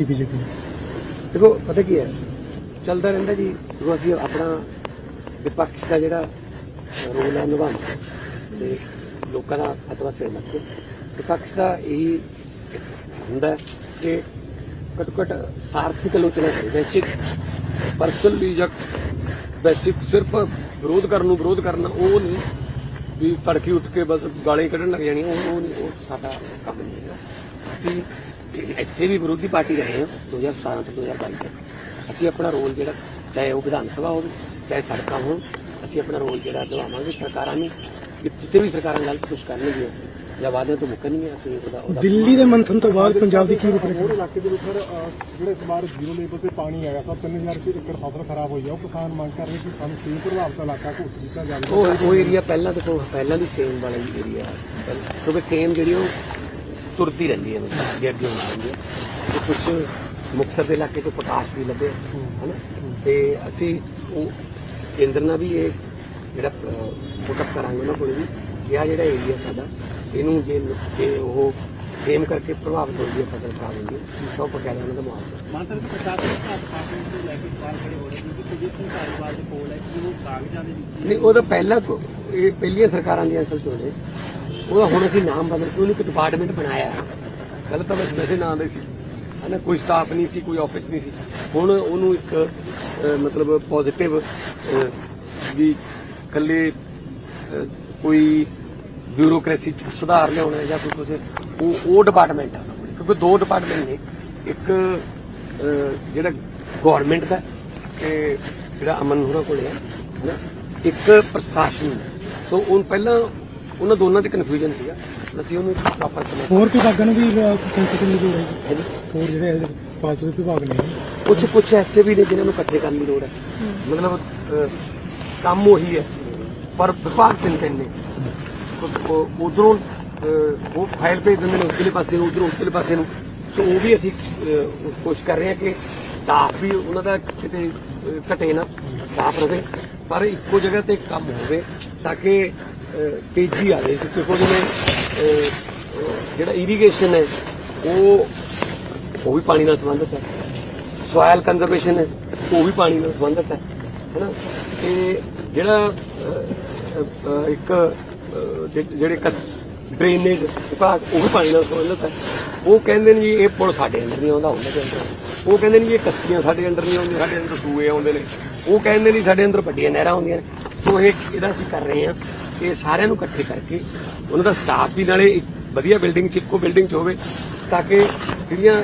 ਕੀਤੀ ਬੀਜੇਪੀ ਦੇਖੋ, ਪਤਾ ਕੀ ਹੈ? ਚੱਲਦਾ ਰਹਿੰਦਾ ਜੀ, ਜਦੋਂ ਅਸੀਂ ਆਪਣਾ ਵਿਪਕਸ਼ ਦਾ ਜਿਹੜਾ ਰੋਲ ਹੈ ਨਿਭਾਉਣਾ, ਤੇ ਲੋਕਾਂ ਦਾ ਅਤਵਾ ਸਿਰ ਲੱਗ ਵਿਪਕਸ਼ ਦਾ ਇਹੀ ਹੁੰਦਾ ਕਿ ਘੱਟੋ ਘੱਟ ਸਾਰਥਿਕ ਆਲੋਚਨਾ ਕਰੇ ਵੈਸ਼ਿਕ ਪਰਸਨਲੀ ਜਾਂ ਵੈਸ਼ਿਕ ਸਿਰਫ ਵਿਰੋਧ ਕਰਨ ਨੂੰ ਵਿਰੋਧ ਕਰਨਾ, ਉਹ ਨਹੀਂ ਵੀ ਤੜਕੀ ਉੱਠ ਕੇ ਬਸ ਗਾਲਾਂ ਕੱਢਣ ਲੱਗ ਜਾਣੀਆਂ ਉਹ ਉਹ ਨਹੀਂ, ਉਹ ਸਾਡਾ ਕੰਮ ਨਹੀਂ ਹੈਗਾ। ਅਸੀਂ ਇੱਥੇ ਵੀ ਵਿਰੋਧੀ ਪਾਰਟੀ ਰਹੇ ਹਾਂ 2017 ਤੋਂ 2022 ਤੱਕ। ਅਸੀਂ ਆਪਣਾ ਰੋਲ ਜਿਹੜਾ ਚਾਹੇ ਉਹ ਵਿਧਾਨ ਸਭਾ ਹੋਵੇ ਚਾਹੇ ਸੜਕਾਂ ਹੋਣ ਅਸੀਂ ਆਪਣਾ ਰੋਲ ਜਿਹੜਾ ਨਿਭਾਵਾਂਗੇ ਸਰਕਾਰਾਂ ਨੂੰ ਜਿੱਥੇ ਵੀ ਸਰਕਾਰਾਂ ਗਲਤ ਕੁਝ ਕਰਨਗੀਆਂ ਜਾਂ ਵਾਅਦਿਆਂ ਤੋਂ ਮੁੱਕਣਗੀਆਂ ਅਸੀਂ ਉਹਦਾ ਦਿੱਲੀ ਦੇ ਮੰਥਨ ਤੋਂ ਬਾਅਦ ਪੰਜਾਬ ਦੀ ਕੀ ਰੁਪਰੇ ਹੋਰ ਇਲਾਕੇ ਦੇ ਵਿੱਚ ਸਰ ਅਹ, ਜਿਹੜੇ ਇਸ ਵਾਰ ਜ਼ੀਰੋ ਲੇਬਲ ਤੇ ਪਾਣੀ ਆਇਆ ਸਰ 3000 ਰੁਪਏ ਏਕੜ ਫਸਲ ਖਰਾਬ ਹੋਈ ਆ ਉਹ ਕਿਸਾਨ ਮੰਗ ਕਰ ਰਹੇ ਕਿ ਸਾਨੂੰ ਸੇਮ ਪ੍ਰਭਾਵਿਤ ਇਲਾਕਾ ਘੋਸ਼ਿਤ ਕੀਤਾ ਜਾਵੇ। ਉਹ ਉਹ ਏਰੀਆ ਪਹਿਲਾਂ ਦੇਖੋ ਪਹਿਲਾਂ ਵੀ ਸੇਮ ਵਾਲਾ ਹੀ ਏਰੀਆ ਕਿਉਂਕਿ ਸੇਮ ਜਿਹੜੀ ਉਹ ਤੁਰਦੀ ਰਹਿੰਦੀ ਹੈ ਅੱਗੇ ਅੱਗੇ ਹੁੰਦੀ ਰਹਿੰਦੀ ਹੈ। ਤੇ ਕੁਝ ਮੁਕਤਸਰ ਦੇ ਇਲਾਕੇ ਤੋਂ ਪ੍ਰਕਾਸ਼ ਵੀ ਲੱਭੇ ਹਨਾ? ਤੇ ਅਸੀਂ ਉਹ ਸ- ਕੇਂਦਰ ਨਾਲ ਵੀ ਇਹ ਜਿਹੜਾ ਫੋਕਸ ਕਰਾਂਗੇ ਉਹਨਾਂ ਕੋਲ ਵੀ। ਕਿ ਆ ਜਿਹੜਾ ਏਰੀਆ ਸਾਡਾ ਇਹਨੂੰ ਜੇ ਜੇ ਉਹ ਸੇਮ ਕਰਕੇ ਪ੍ਰਭਾਵਿਤ ਹੋ ਗਈ ਫਸਲ ਖਰਾਬ ਹੁੰਦੀ ਹੈ ਤਾਂ ਉਹ ਪਕਾਇਆ ਉਹਨਾਂ ਦਾ ਮੁਆਵਜ਼ਾ ਮਾਨਸਰ ਦੇ ਪ੍ਰਸ਼ਾਸਨ ਘਾਟ ਪਾਰਟੀ ਨੂੰ ਲੈ ਕੇ ਸਵਾਲ ਖੜੇ ਹੋ ਰਹੇ ਨੇ ਕਿ ਕੁਝ ਧਾਰੀਵਾਲ ਦੇ ਕੋਲ ਹੈ ਕਿ ਉਹ ਕਾਗਜ਼ਾਂ ਦੇ ਵਿੱਚ ਨਹੀਂ ਉਹਦਾ ਪਹਿਲਾਂ ਕੋ- ਇਹ ਪਹਿਲੀਆਂ ਸਰਕਾਰਾਂ ਦੀ ਅਸਲ ਚ ਉਹਦਾ ਹੁਣ ਅਸੀਂ ਨਾਮ ਬਦਲ ਕੇ ਉਹਨੂੰ ਇੱਕ ਡਿਪਾਰਟਮੈਂਟ ਬਣਾਇਆ। ਪਹਿਲਾਂ ਤਾਂ ਬਸ ਵੈਸੇ ਨਾਂ ਦੇ ਸੀ। ਹਨਾ, ਕੋਈ ਸਟਾਫ ਨਹੀਂ ਸੀ, ਕੋਈ ਆਫਿਸ ਨਹੀਂ ਸੀ। ਹੁਣ ਉਹਨੂੰ ਇੱਕ ਮਤਲਬ ਪੋਜ਼ਿਟਿਵ ਵੀ ਇਕੱਲੇ ਕੋਈ ਬਿਊਰੋਕ੍ਰੇਸੀ ਚ ਸੁਧਾਰ ਲਿਆਉਣਾ ਜਾਂ ਕੋਈ ਕੁਝ ਉਹ ਉਹ ਡਿਪਾਰਟਮੈਂਟ ਆ। ਕਿਉਂਕਿ ਦੋ ਡਿਪਾਰਟਮੈਂਟ ਨੇ। ਇੱਕ ਜਿਹੜਾ ਗਵਰਨਮੈਂਟ ਦਾ ਤੇ ਜਿਹੜਾ ਅਮਨ ਹੋਰਾਂ ਕੋਲੇ ਹੈ ਹਨਾ, ਇੱਕ ਪ੍ਰਸ਼ਾਸਨ ਸੋ ਉਹ ਪਹਿਲਾਂ ਉਹਨਾਂ ਦੋਨਾਂ 'ਚ ਕਨਫਿਊਜ਼ਨ ਸੀਗਾ। ਅਸੀਂ ਉਹਨੂੰ ਪ੍ਰੋਪਰ ਕਮੈਂਟ ਹੋਰ ਵਿਭਾਗਾਂ ਨੂੰ ਵੀ ਕੰਸੀ ਦੀ ਲੋੜ ਹੈ ਹੋਰ ਜਿਹੜੇ ਫਾਲਤੂ ਦੇ ਵਿਭਾਗ ਨੇ ਕੁਝ ਕੁਝ ਐਸੇ ਵੀ ਨੇ ਜਿਨ੍ਹਾਂ ਨੂੰ ਇਕੱਠੇ ਕਰਨ ਦੀ ਲੋੜ ਹੈ। ਮਤਲਬ ਕੰਮ ਉਹੀ ਹੈ। ਪਰ ਵਿਭਾਗ ਤਿੰਨ ਤਿੰਨ ਨੇ? ਉਧਰੋਂ ਉਹ ਫਾਈਲ ਭੇਜ ਦਿੰਦੇ ਨੇ ਉਸਲੇ ਪਾਸੇ ਨੂੰ ਉਧਰੋਂ ਉਸਲੇ ਪਾਸੇ ਨੂੰ। ਸੋ ਉਹ ਵੀ ਅਸੀਂ ਕੋਸ਼ਿਸ਼ ਕਰ ਰਹੇ ਹਾਂ ਕਿ ਸਟਾਫ ਵੀ ਉਹਨਾਂ ਦਾ ਕਿਤੇ ਘਟੇ ਨਾ ਸਟਾਫ ਰਵੇ ਪਰ ਇੱਕੋ ਜਗ੍ਹਾ ਤੇ ਕੰਮ ਹੋਵੇ ਤਾਂ ਕਿ ਤੇਜ਼ੀ ਆਵੇ ਕਿਉਂਕਿ ਜਿਵੇਂ ਅਹ, ਅਹ, ਜਿਹੜਾ ਇਰੀਗੇਸ਼ਨ ਹੈ ਉਹ ਉਹ ਵੀ ਪਾਣੀ ਨਾਲ ਸੰਬੰਧਿਤ ਹੈ। ਸੋਇਲ ਕੰਜ਼ਰਵੇਸ਼ਨ ਹੈ ਉਹ ਵੀ ਪਾਣੀ ਨਾਲ ਸੰਬੰਧਿਤ ਹੈ ਹੈਨਾ ਤੇ ਜਿਹੜਾ ਇੱਕ ਜਿਹੜੇ ਡਰੇਨੇਜ ਵਿਭਾਗ ਉਹ ਵੀ ਪਾਣੀ ਨਾਲ ਸੰਬੰਧਿਤ ਹੈ। ਉਹ ਕਹਿੰਦੇ ਨੇ ਜੀ ਇਹ ਪੁਲ ਸਾਡੇ ਅੰਦਰ ਨਹੀਂ ਆਉਂਦਾ ਉਹਨਾਂ ਦੇ ਅੰਦਰ ਉਹ ਕਹਿੰਦੇ ਨੇ ਜੀ ਇਹ ਕੱਸੀਆਂ ਸਾਡੇ ਅੰਦਰ ਨਹੀਂ ਆਉਂਦੀਆਂ। ਸਾਡੇ ਅੰਦਰ ਸੂਏ ਆਉਂਦੇ ਨੇ। ਉਹ ਕਹਿੰਦੇ ਨੇ ਸਾਡੇ ਅੰਦਰ ਵੱਡੀਆਂ ਨਹਿਰਾਂ ਆਉਂਦੀਆਂ ਨੇ। ਸੋ ਇਹ ਇਹਦਾ ਅਸੀਂ ਕਰ ਰਹੇ ਹਾਂ ਕਿ ਸਾਰਿਆਂ ਨੂੰ ਇਕੱਠੇ ਕਰਕੇ ਉਹਨਾਂ ਦਾ ਸਟਾਫ ਵੀ ਨਾਲੇ ਇੱਕ ਵਧੀਆ ਬਿਲਡਿੰਗ ਚ ਇੱਕੋ ਬਿਲਡਿੰਗ ਚ ਹੋਵੇ, ਤਾਂ ਕਿ ਜਿਹੜੀਆਂ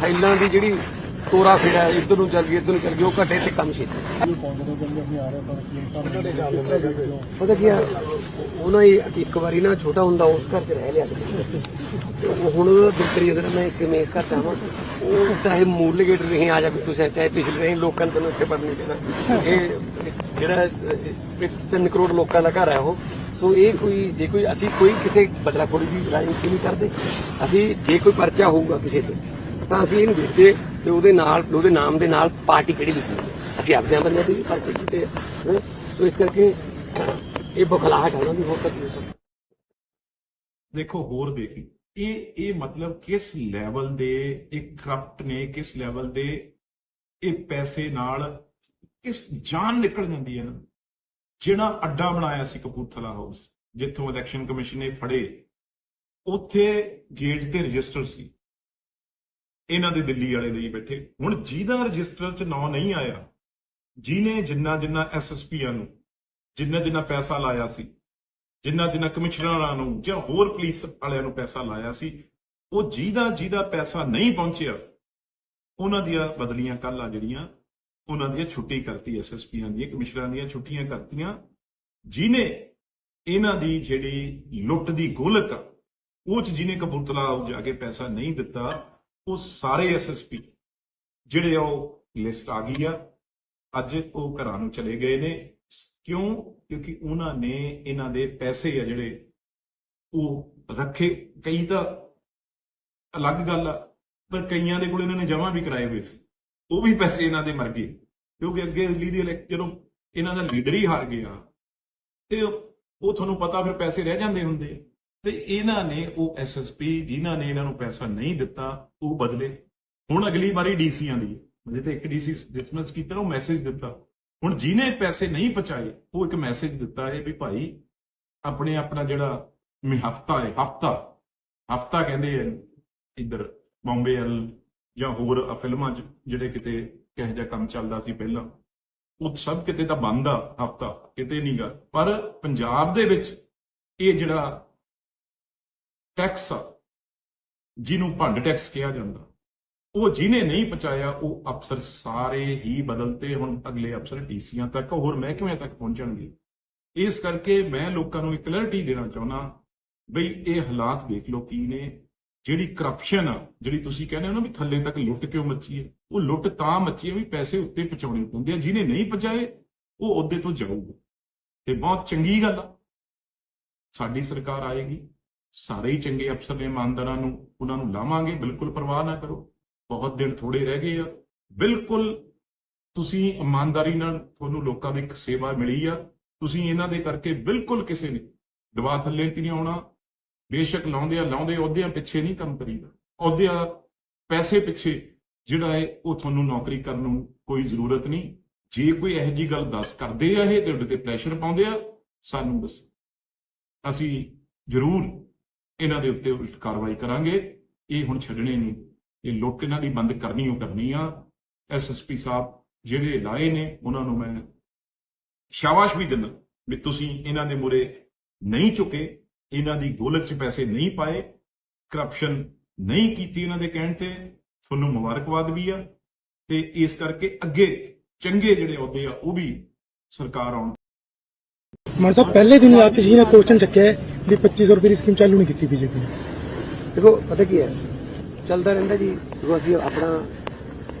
ਫਾਈਲਾਂ ਦੀ ਜਿਹੜੀ ਤੋਰਾ ਫੇਰਾ ਇੱਧਰ ਨੂੰ ਚੱਲ ਗਈ ਇੱਧਰ ਨੂੰ ਚੱਲ ਗਈ ਉਹ ਘਟੇ ਤੇ ਕੰਮ ਛੇਤੀ। ਪਤਾ ਕੀ ਆ ਉਹਨਾਂ ਹੀ ਇੱਕ ਵਾਰੀ ਨਾ ਛੋਟਾ ਹੁੰਦਾ ਉਸ ਘਰ 'ਚ ਰਹਿ ਲਿਆ ਤੇ ਉਹ ਹੁਣ ਬਿਲਕੁਲ ਅਗਰ ਮੈਂ ਇੱਕ ਮੇਸ ਘਰ ਚਾਹਾਂ ਉਹ ਚਾਹੇ ਮੂਲ ਗੇਟ ਰਹੇ ਆ ਜਾ ਕੋਈ ਤੁਸੀਂ ਚਾਹੇ ਪਿਛਲੇ ਰਹੇ ਲੋਕਾਂ ਨੂੰ ਤੈਨੂੰ ਇੱਥੇ ਪੜ ਨਹੀਂ ਦੇਣਾ। ਇਹ ਜਿਹੜਾ ਅਹ, 3 ਕਰੋੜ ਲੋਕਾਂ ਦਾ ਘਰ ਹੈ ਉਹ। ਸੋ ਇਹ ਕੋਈ ਜੇ ਕੋਈ ਅਸੀਂ ਕੋਈ ਕਿਤੇ ਬਦਲਾਖੋਰੀ ਦੀ ਰਾਜਨੀਤੀ ਨਹੀਂ ਕਰਦੇ। ਅਸੀਂ ਜੇ ਕੋਈ ਪਰਚਾ ਹੋਊਗਾ ਕਿਸੇ ਤੇ ਤਾਂ ਅਸੀਂ ਇਹਨੂੰ ਦੇਖਦੇ ਤੇ ਉਹਦੇ ਨਾਲ, ਉਹਦੇ ਨਾਮ ਦੇ ਨਾਲ ਪਾਰਟੀ ਕਿਹੜੀ ਲਿਖੀ ਹੈ? ਅਸੀਂ ਆਪਦੇ ਬੰਦੇ ਦੇ ਵੀ ਕੀਤੇ ਸੋ ਇਸ ਕਰਕੇ ਇਹ ਬਖਲਾਹਟ ਹੈ ਉਹਨਾਂ ਦੀ, ਹੋਰ ਤਾਂ ਦੇਖੋ, ਹੋਰ ਦੇਖੀ। ਇਹ ਇਹ ਮਤਲਬ ਕਿਸ ਲੈਵਲ ਦੇ ਇਹ ਕਰਪਟ ਨੇ, ਕਿਸ ਲੈਵਲ ਦੇ ਇਹ ਪੈਸੇ ਨਾਲ ਕਿਸ ਜਾਨ ਨਿਕਲ ਜਾਂਦੀ ਹੈ ਨਾ? ਜਿਹੜਾ ਅੱਡਾ ਬਣਾਇਆ ਸੀ ਕਪੂਰਥਲਾ ਹਾਊਸ ਜਿੱਥੋਂ ਇਲੈਕਸ਼ਨ ਕਮਿਸ਼ਨ ਨੇ ਫੜੇ, ਉੱਥੇ ਗੇਟ ਤੇ ਰਜਿਸਟਰ ਸੀ। ਇਹਨਾਂ ਦੇ ਦਿੱਲੀ ਵਾਲੇ ਲਈ ਬੈਠੇ। ਹੁਣ ਜਿਹਦਾ ਰਜਿਸਟਰ 'ਚ ਨਾਂ ਨਹੀਂ ਆਇਆ ਜਿਹਨੇ ਜਿੰਨਾ ਜਿੰਨਾ ਐਸਐਸਪੀਆਂ ਨੂੰ ਜਿੰਨਾ ਜਿੰਨਾ ਪੈਸਾ ਲਾਇਆ ਸੀ ਜਿੰਨਾ ਜਿੰਨਾ ਕਮਿਸ਼ਨਰਾਂ ਨੂੰ ਜਾਂ ਹੋਰ ਪੁਲਿਸ ਵਾਲਿਆਂ ਨੂੰ ਪੈਸਾ ਲਾਇਆ ਸੀ ਉਹ ਜਿਹਦਾ ਜਿਹਦਾ ਪੈਸਾ ਨਹੀਂ ਪਹੁੰਚਿਆ ਉਹਨਾਂ ਦੀਆਂ ਬਦਲੀਆਂ ਕੱਲ ਆ ਜਿਹੜੀਆਂ ਉਹਨਾਂ ਦੀਆਂ ਛੁੱਟੀ ਕਰਤੀ ਐਸਐਸਪੀਆਂ ਦੀਆਂ ਕਮਿਸ਼ਨਰਾਂ ਦੀਆਂ ਛੁੱਟੀਆਂ ਕਰਤੀਆਂ। ਜਿਨੇ ਇਹਨਾਂ ਦੀ ਜਿਹੜੀ ਲੁੱਟ ਦੀ ਗੋਲਕ ਆ, ਉਹ ਚ ਜਿਹਨੇ ਕਬੂਤਲਾ ਜਾ ਕੇ ਪੈਸਾ ਨਹੀਂ ਦਿੱਤਾ ਉਹ ਸਾਰੇ ਐਸਐਸਪੀ ਜਿਹੜੇ ਆ ਉਹ ਲਿਸਟ ਆ ਗਈ ਆ, ਅੱਜ ਉਹ ਘਰਾਂ ਨੂੰ ਚਲੇ ਗਏ ਨੇ। ਕਿਉਂ? ਕਿਉਂਕਿ ਉਹਨਾਂ ਨੇ ਇਹਨਾਂ ਦੇ ਪੈਸੇ ਆ ਜਿਹੜੇ ਉਹ ਰੱਖੇ। ਕਈ ਤਾਂ ਅਲੱਗ ਗੱਲ ਆ, ਪਰ ਕਈਆਂ ਦੇ ਕੋਲ ਇਹਨਾਂ ਨੇ ਜਮ੍ਹਾਂ ਵੀ ਕਰਾਏ ਹੋਏ ਸੀ। ਉਹ ਵੀ ਪੈਸੇ ਇਹਨਾਂ ਦੇ ਮਰ ਗਏ। ਕਿਉਂਕਿ ਅੱਗੇ ਅਸਲੀ ਦੀ ਜਦੋਂ ਇਹਨਾਂ ਦਾ ਲੀਡਰ ਹੀ ਹਾਰ ਗਿਆ, ਤੇ ਉਹ ਤੁਹਾਨੂੰ ਪਤਾ ਫਿਰ ਪੈਸੇ ਰਹਿ ਜਾਂਦੇ ਹੁੰਦੇ ਤੇ ਇਹਨਾਂ ਨੇ ਉਹ ਐਸਐਸਪੀ ਜਿਨ੍ਹਾਂ ਨੇ ਇਹਨਾਂ ਨੂੰ ਪੈਸਾ ਨਹੀਂ ਦਿੱਤਾ, ਉਹ ਬਦਲੇ। ਹੁਣ ਅਗਲੀ ਵਾਰੀ ਡੀਸੀਆਂ ਦੀ ਹੈ। ਜਿੱਥੇ ਇੱਕ ਡੀਸੀ ਡਿਸਮਿਸ ਕੀਤਾ, ਉਹ ਮੈਸੇਜ ਦਿੱਤਾ। ਹੁਣ ਜਿਹਨੇ ਪੈਸੇ ਨਹੀਂ ਪਹੁੰਚਾਏ, ਉਹ ਇੱਕ ਮੈਸੇਜ ਦਿੱਤਾ ਹੈ ਵੀ ਭਾਈ, ਆਪਣੇ ਆਪਣਾ ਜਿਹੜਾ ਮੇ, ਹਫਤਾ ਹੈ, ਹਫਤਾ। ਹਫਤਾ ਕਹਿੰਦੇ ਆ ਇੱਧਰ ਬੰਬੇ ਵੱਲ ਜਾਂ ਹੋਰ ਫਿਲਮਾਂ 'ਚ, ਜਿਹੜੇ ਕਿਤੇ ਕਿਹੋ ਜਿਹਾ ਕੰਮ ਚੱਲਦਾ ਸੀ ਪਹਿਲਾਂ। ਉਹ ਸਭ ਕਿਤੇ ਤਾਂ ਬੰਦ ਆ ਹਫਤਾ, ਕਿਤੇ ਨਹੀਂਗਾ ਪਰ ਪੰਜਾਬ ਦੇ ਵਿੱਚ ਇਹ ਜਿਹੜਾ ਟੈਕਸ ਆ, ਜਿਹਨੂੰ ਭੰਡ ਟੈਕਸ ਕਿਹਾ ਜਾਂਦਾ। ਉਹ ਜਿਹਨੇ ਨਹੀਂ ਪਹੁੰਚਾਇਆ, ਉਹ ਅਫਸਰ ਸਾਰੇ ਹੀ ਬਦਲਤੇ ਹੁਣ ਅਗਲੇ ਅਫਸਰ ਡੀਸੀਆਂ ਤੱਕ, ਹੋਰ ਮਹਿਕਮਿਆਂ ਤੱਕ ਪਹੁੰਚਣਗੇ। ਇਸ ਕਰਕੇ ਮੈਂ ਲੋਕਾਂ ਨੂੰ ਇੱਕ ਕਲੈਰਿਟੀ ਦੇਣਾ ਚਾਹੁੰਦਾ ਬਈ ਇਹ ਹਾਲਾਤ ਦੇਖ ਲਓ ਕੀ ਨੇ। ਜਿਹੜੀ ਕਰਪਸ਼ਨ ਆ, ਜਿਹੜੀ ਤੁਸੀਂ ਕਹਿੰਦੇ ਹੋ ਨਾ ਵੀ ਥੱਲੇ ਤੱਕ ਲੁੱਟ ਕਿਉਂ ਮੱਚੀ ਹੈ, ਉਹ ਲੁੱਟ ਤਾਂ ਮੱਚੀ ਹੈ ਵੀ ਪੈਸੇ ਉੱਤੇ ਪਹੁੰਚਾਉਣੇ ਪੈਂਦੇ ਆ। ਜਿਹਨੇ ਨਹੀਂ ਪਹੁੰਚਾਏ, ਉਹ ਉਹਦੇ ਤੋਂ ਜਾਊਗਾ। ਤੇ ਬਹੁਤ ਚੰਗੀ ਗੱਲ ਆ। ਸਾਡੀ ਸਰਕਾਰ ਆਏਗੀ। ਸਾਰੇ ਹੀ ਚੰਗੇ ਅਫਸਰ ਨੇ, ਇਮਾਨਦਾਰਾਂ ਨੂੰ, ਉਹਨਾਂ ਨੂੰ ਲਾਵਾਂਗੇ, ਬਿਲਕੁਲ ਪਰਵਾਹ ਨਾ ਕਰੋ। ਬਹੁਤ ਦਿਨ ਥੋੜੇ ਰਹਿ ਗਏ ਆ। ਬਿਲਕੁਲ ਤੁਸੀਂ ਇਮਾਨਦਾਰੀ ਨਾਲ ਤੁਹਾਨੂੰ ਲੋਕਾਂ ਦੀ ਇੱਕ ਸੇਵਾ ਮਿਲੀ ਆ। ਤੁਸੀਂ ਇਹਨਾਂ ਦੇ ਕਰਕੇ ਬਿਲਕੁਲ ਕਿਸੇ ਨੇ ਦਵਾ ਥੱਲੇ ਤੇ ਨਹੀਂ ਆਉਣਾ। ਬੇਸ਼ੱਕ ਲਾਉਂਦੇ ਆ ਲਾਉਂਦੇ ਅਹੁਦਿਆਂ ਪਿੱਛੇ ਨਹੀਂ ਕੰਮ ਕਰੀਦਾ। ਅਹੁਦਿਆਂ ਪੈਸੇ ਪਿੱਛੇ ਜਿਹੜਾ ਹੈ, ਉਹ ਤੁਹਾਨੂੰ ਨੌਕਰੀ ਕਰਨ ਨੂੰ ਕੋਈ ਜ਼ਰੂਰਤ ਨਹੀਂ। ਜੇ ਕੋਈ ਇਹੋ ਜੀ ਗੱਲ ਦੱਸ ਕਰਦੇ ਆ, ਇਹ ਤੇ ਉਹਦੇ ਤੇ ਪ੍ਰੈਸ਼ਰ ਪਾਉਂਦੇ ਆ, ਸਾਨੂੰ ਦੱਸੋ। ਅਸੀਂ ਜ਼ਰੂਰ ਇਹਨਾਂ ਦੇ ਉੱਤੇ ਉਲਟ ਕਾਰਵਾਈ ਕਰਾਂਗੇ। ਇਹ ਹੁਣ ਛੱਡਣੇ ਨਹੀਂ। ਇਹ ਲੁੱਟ ਇਹਨਾਂ ਦੀ ਬੰਦ ਕਰਨੀ ਉਹ ਕਰਨੀ ਆ। ਐਸਐਸਪੀ ਸਾਹਿਬ ਜਿਹੜੇ ਲਾਏ ਨੇ, ਉਹਨਾਂ ਨੂੰ ਮੈਂ ਸ਼ਾਬਾਸ਼ ਵੀ ਦਿੰਦਾ ਵੀ ਤੁਸੀਂ ਇਹਨਾਂ ਦੇ ਮੂਰੇ ਨਹੀਂ ਝੁਕੇ, ਇਹਨਾਂ ਦੀ ਗੋਲਕ 'ਚ ਪੈਸੇ ਨਹੀਂ ਪਾਏ ਕਰਪਸ਼ਨ ਨਹੀਂ ਕੀਤੀ ਇਹਨਾਂ ਦੇ ਕਹਿਣ ਤੇ। ਤੁਹਾਨੂੰ ਮੁਬਾਰਕਬਾਦ ਵੀ ਆ ਤੇ ਇਸ ਕਰਕੇ ਅੱਗੇ ਚੰਗੇ ਜਿਹੜੇ ਅਹੁਦੇ ਆ, ਉਹ ਵੀ ਸਰਕਾਰ ਆਉਣ। ਮਾਨ ਸਾਹਿਬ ਪਹਿਲੇ ਦਿਨ ਆ ਕਿਸੇ ਨੇ ਕੁਐਸਚਨ ਚੱਕਿਆ। ਵੀ 2500 ਰੁਪਏ ਦੀ ਸਕੀਮ ਚਾਲੂ ਨਹੀਂ ਕੀਤੀ ਬੀਜੇਪੀ ਨੇ। ਦੇਖੋ, ਪਤਾ ਕੀ ਹੈ? ਚੱਲਦਾ ਰਹਿੰਦਾ ਜੀ। ਜਦੋਂ ਅਸੀਂ ਆਪਣਾ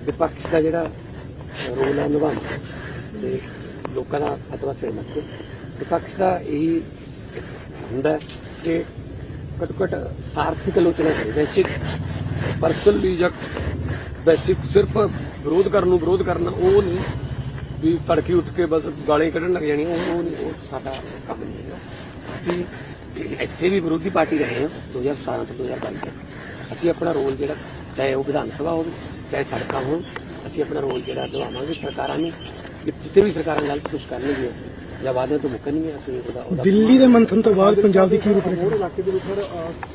ਵਿਪਕਸ਼ ਦਾ ਜਿਹੜਾ ਰੋਲ ਹੈ ਨਿਭਾਉਂਦੇ ਤੇ ਲੋਕਾਂ ਦਾ ਅਥਵਾ ਸਿਰ ਮੱਥੇ ਵਿਪਕਸ਼ ਦਾ ਇਹੀ ਹੁੰਦਾ ਹੈ ਕਿ ਘੱਟੋ ਘੱਟ ਸਾਰਥਿਕ ਆਲੋਚਨਾ ਕਰੇ ਵੈਸ਼ਿਕ ਪਰਸਨਲੀ ਜਾਂ ਬੇਸਿਕ ਸਿਰਫ ਵਿਰੋਧ ਕਰਨ ਨੂੰ ਵਿਰੋਧ ਕਰਨਾ, ਉਹ ਨਹੀਂ ਵੀ ਤੜਕੇ ਉੱਠ ਕੇ ਬਸ ਗਾਲਾਂ ਕੱਢਣ ਲੱਗ ਜਾਣੀਆਂ, ਉਹ ਉਹ ਨਹੀਂ, ਉਹ ਸਾਡਾ ਕੰਮ ਨਹੀਂ ਹੈਗਾ। ਅਸੀਂ ਇੱਥੇ ਵੀ ਵਿਰੋਧੀ ਪਾਰਟੀ ਰਹੇ ਹਾਂ 2017 ਤੋਂ 2022 ਤੱਕ। ਅਸੀਂ ਆਪਣਾ ਰੋਲ ਜਿਹੜਾ ਚਾਹੇ ਉਹ ਵਿਧਾਨ ਸਭਾ ਹੋਵੇ ਚਾਹੇ ਸੜਕਾਂ ਹੋਣ ਅਸੀਂ ਆਪਣਾ ਰੋਲ ਜਿਹੜਾ ਨਿਭਾਵਾਂਗੇ ਸਰਕਾਰਾਂ ਨੇ ਜਿੱਥੇ ਵੀ ਸਰਕਾਰਾਂ ਗਲਤ ਕੁਝ ਕਰਨਗੀਆਂ ਜਾਂ ਵਾਅਦਿਆਂ ਤੋਂ ਮੁੱਕਣਗੀਆਂ ਅਸੀਂ ਉਹਦਾ ਦਿੱਲੀ ਦੇ ਮੰਥਨ ਤੋਂ ਬਾਅਦ ਪੰਜਾਬ ਦੀ ਕੀ ਹੋਰ ਰੂਪਰੇਖਾ ਇਲਾਕੇ ਦੇ ਵਿੱਚ ਸਰ